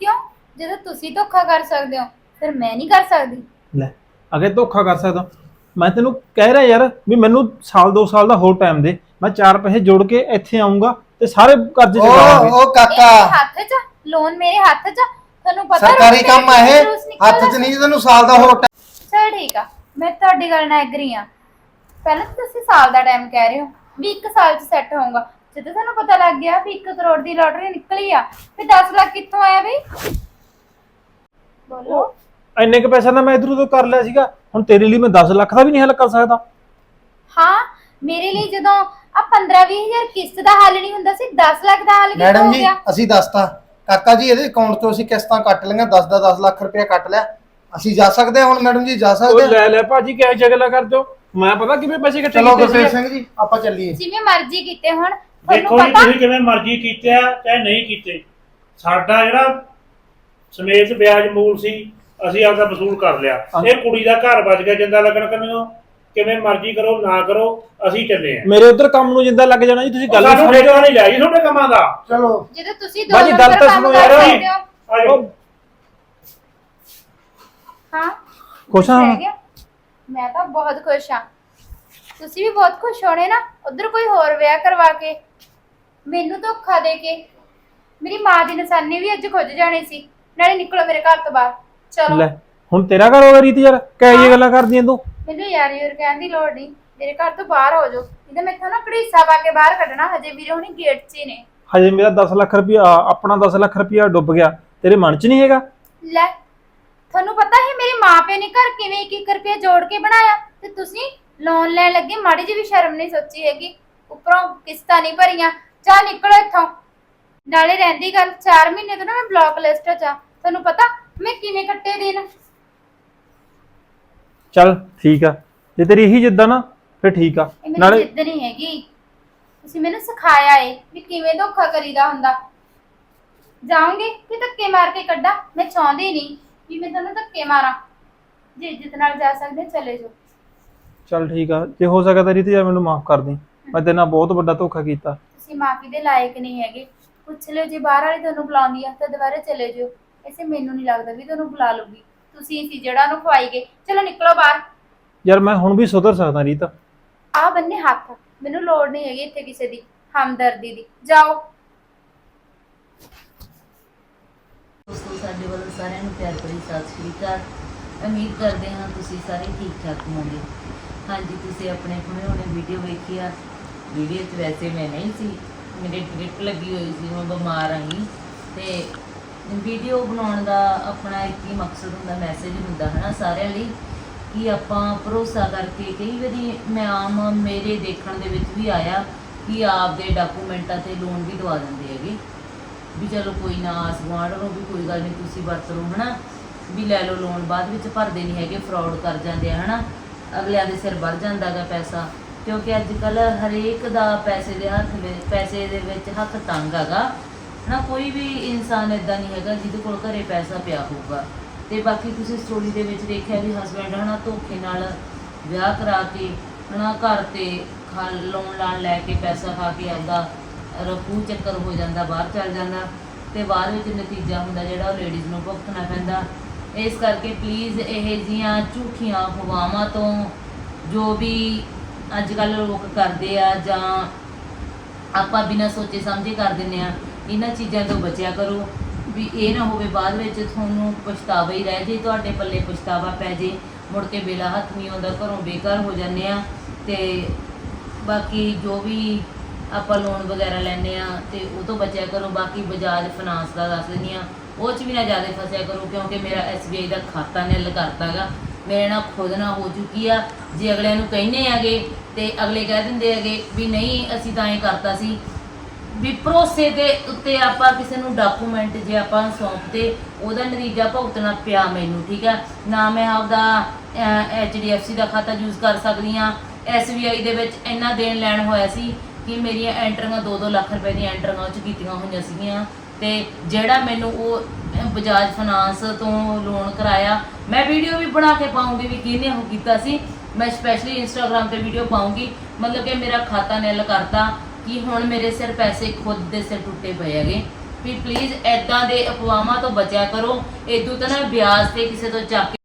ਕਿਉਂ? ਜਦੋਂ ਤੁਸੀਂ ਧੋਖਾ ਕਰ ਸਕਦੇ ਹੋ ਫਿਰ ਮੈਂ ਨਹੀਂ ਕਰ ਸਕਦੀ। ਲੈ ਅਗੇ ਧੋਖਾ ਕਰ ਸਕਦਾ ਮੈਂ ਤੈਨੂੰ ਕਹਿ ਰਿਹਾ ਯਾਰ ਵੀ ਮੈਨੂੰ ਸਾਲ ਦੋ ਸਾਲ ਦਾ ਹੋਰ ਟਾਈਮ ਦੇ। ਮੈਂ ਚਾਰ ਪੈਸੇ ਜੋੜ ਕੇ ਇੱਥੇ ਆਉਂਗਾ ਤੇ ਸਾਰੇ ਕਰਜ਼ੇ ਓ ਚੁਕਾਵਾਂਗੇ। ਓ ਕਾਕਾ। ਇਹ ਹੱਥ 'ਚ ਲੋਨ ਮੇਰੇ ਹੱਥ 'ਚ ਤੁਹਾਨੂੰ ਪਤਾ ਸਰਕਾਰੀ ਰੋਜ਼ ਕੰਮ ਆ ਇਹ। ਹੱਥ 'ਚ ਨਹੀਂ ਤੈਨੂੰ ਸਾਲ ਦਾ ਹੋਰ ਚਲ ਠੀਕ ਆ ਮੈਂ ਤੁਹਾਡੀ ਗੱਲ ਨਾਲ ਐਗਰੀ ਆ। ਪਹਿਲਾਂ ਤਾਂ ਤੁਸੀਂ ਸਾਲ ਦਾ ਟਾਈਮ ਕਹਿ ਰਹੇ ਹੋ ਵੀ 1 ਸਾਲ 'ਚ ਸੈੱਟ ਹੋਊਗਾ। ਜਦੋਂ ਤੁਹਾਨੂੰ ਪਤਾ ਲੱਗ ਗਿਆ ਵੀ 1 ਕਰੋੜ ਦੀ ਲੋਟਰੀ ਨਿਕਲੀ ਆ ਫਿਰ 10 ਲੱਖ ਕਿੱਥੋਂ ਆਇਆ ਬਈ? ਬੋਲੋ। ਇੰਨੇ ਕ ਪੈਸਾ ਤਾਂ ਮੈਂ ਇਧਰ ਉਧਰ ਕਰ ਲਿਆ ਸੀਗਾ ਹੁਣ ਤੇਰੇ ਲਈ ਮੈਂ 10 ਲੱਖ ਦਾ ਵੀ ਨਹੀਂ ਹੱਲ ਕਰ ਸਕਦਾ। ਹਾਂ ਮੇਰੇ ਲਈ ਜਦੋਂ ਆ 15 20000 ਕਿਸ਼ਤ ਦਾ ਹੱਲ ਨਹੀਂ ਹੁੰਦਾ ਸੀ 10 ਲੱਖ ਦਾ ਹੱਲ ਕਿੱਥੋਂ ਮੈਡਮ ਹੋ ਜੀ ਗਿਆ? ਅਸੀਂ ਦੱਸਤਾ। ਕਾਕਾ ਜੀ ਇਹਦੇ ਅਕਾਊਂਟ ਤੋਂ ਅਸੀਂ ਕਿਸ਼ਤਾਂ ਕੱਟ ਲਈਆਂ 10 ਦਾ 10 ਲੱਖ ਰੁਪਇਆ ਕੱਟ ਲਿਆ। ਅਸੀਂ ਜਾ ਸਕਦੇ ਹਾਂ ਹੁਣ ਮੈਡਮ ਜੀ ਜਾ ਉਹ ਸਕਦੇ ਹਾਂ। ਲੈ ਲੈ ਭਾਜੀ ਕਿਹੋ ਜਿਹੀ ਗੱਲਾਂ ਕਰਦੇ ਹੋ ਮੈਂ ਪਤਾ ਕਿਵੇਂ ਪੈਸੇ ਇਕੱਠੇ ਚਲੋ ਕੀਤੇ ਸਿੰਘ ਜੀ ਆਪਾਂ ਚੱਲੀਏ। ਜਿਵੇਂ ਮਰਜ਼ੀ ਕੀਤੇ ਹੁਣ ਦੇਖੋ ਤੁਹਾਨੂੰ ਜੀ ਪਤਾ ਤੁਸੀਂ ਕਿਵੇਂ ਮਰਜ਼ੀ ਕੀਤੇ ਆ ਚਾਹੇ ਨਹੀਂ ਕੀਤੇ। ਸਾਡਾ ਜਿਹੜਾ ਸਮੇਤ ਵਿਆਜ ਮੂਲ ਸੀ ਅਸੀਂ ਆਪਦਾ ਵਸੂਲ ਕਰ ਲਿਆ। ਇਹ ਕੁੜੀ ਦਾ ਘਰ ਬਚ ਗਿਆ ਜਿੰਦਾ ਲੱਗਣ ਕੰਨਿਓ। ਕਿਵੇਂ ਮਰਜ਼ੀ ਕਰੋ ਨਾ ਕਰੋ ਅਸੀਂ ਚੱਲੇ ਆ। ਮੇਰੇ ਉਧਰ ਕੰਮ ਨੂੰ ਜਿੰਦਾ ਲੱਗ ਜਾਣਾ ਜੀ ਤੁਸੀਂ ਗੱਲ ਸਾਨੂੰ ਠੇਕਾ ਨਹੀਂ ਲਿਆ ਜੀ ਤੁਹਾਡੇ ਕੰਮਾਂ ਦਾ। ਚਲੋ। ਜਦੋਂ ਤੁਸੀਂ ਦੋ ਬਾਜੀ, ਗੱਲ ਨੰਬਰ ਤਾਂ ਕੰਮ ਸੁਣੋ ਕਰ ਯਾਰ। ਸਕਦੇ ਹੋ। ਆਜੋ। ਹਾਂ। ਖੁਸ਼ ਹਾਂ। ਰਹਿ ਗਿਆ? ਮੈਂ ਤਾਂ ਬਹੁਤ ਖੁਸ਼ ਹਾਂ। ਤੁਸੀਂ ਵੀ ਬਹੁਤ ਖੁਸ਼ ਹੋਣੇ ਨਾ। ਉਧਰ ਕੋਈ ਹੋਰ ਵਿਆਹ ਕਰਵਾ ਕੇ ਮੈਨੂੰ ਧੋਖਾ ਦੇ ਕੇ। ਮੇਰੀ ਮਾਂ ਦੀ ਨਿਸ਼ਾਨੀ ਵੀ ਅੱਜ ਖੁੱਜ ਜਾਣੀ ਸੀ। ਨਾਲੇ ਨਿਕਲੋ ਮੇਰੇ ਘਰ ਤੋਂ ਬਾਹਰ। ਚਲੋ। ਲੈ ਹੁਣ ਤੇਰਾ ਘਰ ਹੋਗਾ ਰੀਤ ਯਾਰ। ਕਹਿ ਜੀ ਗੱਲਾਂ ਕਰਦੀਆਂ ਤੂੰ? ਮੈਨੂੰ ਯਾਰ ਯਾਰ ਕਹਿਣ ਦੀ ਲੋੜ ਨਹੀਂ। ਮੇਰੇ ਘਰ ਤੋਂ ਬਾਹਰ ਹੋ ਜਾਓ। ਇਹਦਾ ਮੈਥੋਂ ਨਾ ਘੜੀਸਾ ਪਾ ਕੇ ਬਾਹਰ ਕੱਢਣਾ। ਹਜੇ ਵੀਰੇ ਹੁਣੀ ਗੇਟ 'ਚ ਹੀ ਨੇ। ਹਜੇ ਮੇਰਾ 10 ਲੱਖ ਰੁਪਇਆ ਆਪਣਾ 10 ਲੱਖ ਰੁਪਇਆ ਡੁੱਬ ਗਿਆ। ਤੇਰੇ ਮਨ 'ਚ ਨਹੀਂ ਹੈਗਾ? ਲੈ ਤੁਹਾਨੂੰ ਪਤਾ ਹੈ ਮੇਰੀ ਮਾਂ ਪਿਓ ਨੇ ਘਰ ਕਿਵੇਂ ਇੱਕ ਇੱਕ ਜੋੜ ਕੇ ਬਣਾਇਆ? ਤੇ ਤੁਸੀਂ ਲੋਨ ਲੈਣ ਲੱਗੇ ਮਾੜੀ ਜਿਹੀ ਵੀ ਸ਼ਰਮ ਨਹੀਂ ਸੋਚੀ ਹੈਗੀ। ਉੱਪਰੋਂ ਕਿਸ਼ਤਾਂ ਨਹੀਂ ਭਰੀਆਂ। ਜਾ ਨਿਕਲੋ ਇੱਥੋਂ। ਨਾਲੇ ਰਹਿੰਦੀ ਗੱਲ 4 ਮਹੀਨੇ ਤੋਂ ਨਾ ਮੈਂ ਬਲੌਕ ਲਿਸਟ 'ਚ ਆ। ਤੁਹਾਨੂੰ ਪਤਾ ਮੈਂ ਕਿਵੇਂ ਕੱਟੇ ਦਿਨ? ਚੱਲ ਠੀਕ ਆ। ਜੇ ਤੇਰੀ ਇਹੀ ਜਿੱਦਾਂ ਨਾ ਫਿਰ ਠੀਕ ਆ। ਇਹ ਮੇਰੀ ਨਾਲੇ ਜਿੱਦ ਨਹੀਂ ਹੈਗੀ। ਤੁਸੀਂ ਮੈਨੂੰ ਸਿਖਾਇਆ ਏ ਵੀ ਕਿਵੇਂ ਧੋਖਾ ਕਰੀਦਾ ਹੁੰਦਾ। ਜਾਓਗੇ ਕਿ ਧੱਕੇ ਮਾਰ ਕੇ ਕੱਢਾਂ? ਮੈਂ ਚਾਹੁੰਦੀ ਨਹੀਂ। ਵੀ ਮੈਂ ਤੁਹਾਨੂੰ ਧੱਕੇ ਮਾਰਾਂ। ਜੇ ਇੱਜ਼ਤ ਨਾਲ ਜਾ ਸਕਦੇ ਚਲੇ ਜਾਓ। ਚੱਲ ਠੀਕ ਆ। ਜੇ ਹੋ ਸਕਦਾ ਰੀਤ ਯਾਰ ਮੈਨੂੰ ਮਾਫ ਕਰ ਦੇ। ਮੈਂ ਤੇਰੇ ਨਾਲ ਬਹੁਤ ਵੱਡਾ ਧੋਖਾ ਕੀਤਾ। ਤੁਸੀਂ ਮਾਫੀ ਦੇ ਲਾਇਕ ਨਹੀਂ ਹੈਗੇ। ਪੁੱਛ ਲਿਓ ਜੇ ਬਾਹਰ ਵਾਲੀ ਤੁਹਾਨੂੰ ਬੁਲਾਉਂਦੀ ਆ ਤਾਂ ਦੁਬਾਰਾ ਚਲੇ ਜਾਓ ਐਸੇ ਮੈਨੂੰ ਨਹੀਂ ਲੱਗਦਾ ਵੀ ਤੁਹਾਨੂੰ ਬੁਲਾ ਲੂਗੀ ਤੁਸੀਂ ਸੀ ਜਿਹੜਾ ਉਹਨੂੰ ਖਵਾਈ ਗਏ। ਚਲੋ ਨਿਕਲੋ ਬਾਹਰ। ਯਾਰ ਮੈਂ ਹੁਣ ਵੀ ਸੁਧਰ ਸਕਦਾ ਰੀਤ। ਆਹ ਬੰਨੇ ਹੱਥ। ਮੈਨੂੰ ਲੋੜ ਨਹੀਂ ਹੈਗੀ ਇੱਥੇ ਕਿਸੇ ਦੀ ਹਮਦਰਦੀ ਦੀ। ਜਾਓ ਦੋਸਤੋ ਸਾਡੇ ਵੱਲੋਂ ਸਾਰਿਆਂ ਨੂੰ ਪਿਆਰ ਭਰੀ ਸਤਿ ਸ਼੍ਰੀ ਅਕਾਲ। ਉਮੀਦ ਕਰਦੇ ਹਾਂ ਤੁਸੀਂ ਸਾਰੇ ਠੀਕ ਠਾਕ ਹੋਵੋਗੇ। ਹਾਂਜੀ, ਤੁਸੀਂ ਆਪਣੇ ਹੁਣੇ ਹੁਣੇ ਵੀਡੀਓ ਵੇਖੀ ਆ ਵੀਡੀਓ 'ਚ ਵੈਸੇ ਮੈਂ ਨਹੀਂ ਸੀ। ਮੇਰੇ ਡ੍ਰਿਪ ਲੱਗੀ ਹੋਈ ਸੀ, ਮੈਂ ਬਿਮਾਰ ਆਈ ਤੇ ਵੀਡੀਓ ਬਣਾਉਣ ਦਾ ਆਪਣਾ ਇੱਕ ਹੀ ਮਕਸਦ ਹੁੰਦਾ ਮੈਸੇਜ ਹੁੰਦਾ ਹੈ ਨਾ ਸਾਰਿਆਂ ਲਈ, ਕਿ ਆਪਾਂ ਭਰੋਸਾ ਕਰਕੇ ਕਈ ਵਾਰੀ ਮੈਂ ਆਮ ਮੇਰੇ ਦੇਖਣ ਦੇ ਵਿੱਚ ਵੀ ਆਇਆ ਕਿ ਆਪਦੇ ਡਾਕੂਮੈਂਟਾਂ ਤੇ ਲੋਨ ਵੀ ਦਵਾ ਦਿੰਦੇ ਹੈਗੇ। ਵੀ ਚਲੋ ਕੋਈ ਨਾ ਆਸ ਗੁਆਂਢ ਨੂੰ ਵੀ ਕੋਈ ਗੱਲ ਨਹੀਂ, ਤੁਸੀਂ ਵਰਤ ਲਓ, ਹਨਾ? ਵੀ ਲੈ ਲਓ ਲੋਨ ਬਾਅਦ ਵਿੱਚ ਭਰਦੇ ਨਹੀਂ ਹੈਗੇ ਫਰਾਡ ਕਰ ਜਾਂਦੇ ਆ, ਹਨਾ? ਅਗਲਿਆਂ ਦੇ ਸਿਰ ਵੱਧ ਜਾਂਦਾਗਾ ਪੈਸਾ, ਕਿਉਂਕਿ ਅੱਜ ਕੱਲ ਹਰੇਕ ਦਾ ਪੈਸੇ ਦੇ ਹੱਥ ਵਿੱਚ, ਪੈਸੇ ਦੇ ਵਿੱਚ ਹੱਥ ਤੰਗ ਹੈਗਾ। ਹਨਾ, ਕੋਈ ਵੀ ਇਨਸਾਨ ਇਦਾਂ ਨਹੀਂ ਹੈਗਾ ਜਿਹਦੇ ਕੋਲ ਘਰੇ ਪੈਸਾ ਪਿਆ ਹੋਊਗਾ। ਤੇ ਬਾਕੀ ਤੁਸੀਂ ਸਟੋਰੀ ਦੇ ਵਿੱਚ ਦੇਖਿਆ ਵੀ ਹਸਬੰਡ ਹਨਾ, ਧੋਖੇ ਨਾਲ ਵਿਆਹ ਕਰਾ ਕੇ, ਹਨਾ, ਘਰ ਤੇ ਖਾ ਲੋਨ ਲਾਣ ਲੈ ਕੇ ਪੈਸਾ ਖਾ ਕੇ ਆਪਦਾ ਰਫੂ ਚੱਕਰ ਹੋ ਜਾਂਦਾ, ਬਾਹਰ ਚੱਲ ਜਾਂਦਾ ਤੇ ਬਾਅਦ ਵਿੱਚ ਨਤੀਜਾ ਹੁੰਦਾ ਜਿਹੜਾ ਉਹ ਲੇਡੀਜ਼ ਨੂੰ ਭੁਗਤਣਾ ਪੈਂਦਾ। ਇਸ ਕਰਕੇ ਪਲੀਜ਼ ਇਹ ਜੀਆਂ ਝੂਠੀਆਂ ਅਫਵਾਹਾਂ ਤੋਂ ਜੋ ਵੀ ਅੱਜ ਕੱਲ ਲੋਕ ਕਰਦੇ ਆ ਜਾਂ ਆਪਾਂ ਬਿਨਾਂ ਸੋਚੇ ਸਮਝੇ ਕਰ ਦਿੰਨੇ ਆ, ਇਹਨਾਂ ਚੀਜ਼ਾਂ ਤੋਂ ਬਚਿਆ ਕਰੋ। ਵੀ ਇਹ ਨਾ ਹੋਵੇ ਬਾਅਦ ਵਿੱਚ ਤੁਹਾਨੂੰ ਪਛਤਾਵਾ ਹੀ ਰਹਿ ਜੇ, ਤੁਹਾਡੇ ਪੱਲੇ ਪਛਤਾਵਾ ਪੈ ਜੇ। ਮੁੜ ਕੇ ਬੇਲਾ ਹੱਥ ਨਹੀਂ ਆਉਂਦਾ, ਘਰੋਂ ਬੇਕਾਰ ਹੋ ਜਾਂਦੇ ਆ ਤੇ ਬਾਕੀ ਜੋ ਵੀ ਆਪਾਂ ਲੋਨ ਵਗੈਰਾ ਲੈਨੇ ਆ ਤੇ ਉਹ ਤੋਂ ਬਚਿਆ ਕਰੋ, ਬਾਕੀ ਬਜਾਜ ਫਾਈਨਾਂਸ ਦਾ ਦੱਸ ਦਿੰਦੀ ਆ ਉਹ ਚ ਵੀ ਨਾ ਜ਼ਿਆਦਾ ਫਸਿਆ ਕਰੋ, ਕਿਉਂਕਿ ਮੇਰਾ SBI ਦਾ ਖਾਤਾ ਨਿਲ ਕਰਤਾਗਾ। ਮੇਰੇ ਨਾਲ ਖੁਦ ਨਾ ਹੋ ਚੁੱਕੀ ਆ। ਜੇ ਅਗਲਿਆਂ ਨੂੰ ਕਹਿੰਦੇ ਆਗੇ ਤੇ ਅਗਲੇ ਕਹਿ ਦਿੰਦੇ ਹੈਗੇ ਵੀ ਨਹੀਂ, ਅਸੀਂ ਤਾਂ ਇਹ ਕਰਤਾ ਸੀ। ਵੀ ਭਰੋਸੇ ਦੇ ਉੱਤੇ ਆਪਾਂ ਕਿਸੇ ਨੂੰ ਡਾਕੂਮੈਂਟ ਜੇ ਆਪਾਂ ਸੌਂਪਤੇ, ਉਹਦਾ ਨਤੀਜਾ ਭੁਗਤਣਾ ਪਿਆ ਮੈਨੂੰ, ਠੀਕ ਆ? ਨਾ ਮੈਂ ਆਪਦਾ HDFC ਦਾ ਖਾਤਾ ਯੂਜ਼ ਕਰ ਸਕਦੀ ਆ SBI ਦੇ ਵਿੱਚ ਇੰਨਾ ਦੇਣ ਲੈਣ ਹੋਇਆ ਸੀ। ਕਿ ਮੇਰੀਆਂ ਐਂਟਰੀਆਂ 2-2 ਲੱਖ ਰੁਪਏ ਦੀਆਂ ਐਂਟਰੀਆਂ 'ਚ ਕੀਤੀਆਂ ਹੋਈਆਂ ਸੀਗੀਆਂ। ਤੇ ਜਿਹੜਾ ਮੈਨੂੰ ਉਹ ਬਜਾਜ ਫਾਈਨਾਂਸ ਤੋਂ ਲੋਨ ਕਰਾਇਆ, ਮੈਂ ਵੀਡੀਓ ਵੀ ਬਣਾ ਕੇ ਪਾਉਂਗੀ ਵੀ ਕਿਹਨੇ ਉਹ ਕੀਤਾ ਸੀ। ਮੈਂ ਸਪੈਸ਼ਲੀ ਇੰਸਟਾਗ੍ਰam ਤੇ ਵੀਡੀਓ ਪਾਉਂਗੀ। ਮਤਲਬ ਕਿ ਮੇਰਾ ਖਾਤਾ ਨਿਲ ਕਰਤਾ ਕਿ ਹੁਣ ਮੇਰੇ ਸਿਰ ਪੈਸੇ ਖੁਦ ਦੇ ਸਿਰ ਟੁੱਟੇ ਪਏ ਹੈਗੇ। ਵੀ ਪਲੀਜ਼ ਐਦਾਂ ਦੇ ਅਫਵਾਹਾਂ ਤੋਂ ਬਚਿਆ ਕਰੋ। ਇਦੋਂ ਤਾਂ ਨਾ ਵਿਆਜ ਤੇ ਕਿਸੇ ਤੋਂ ਚੱਕ ਕੇ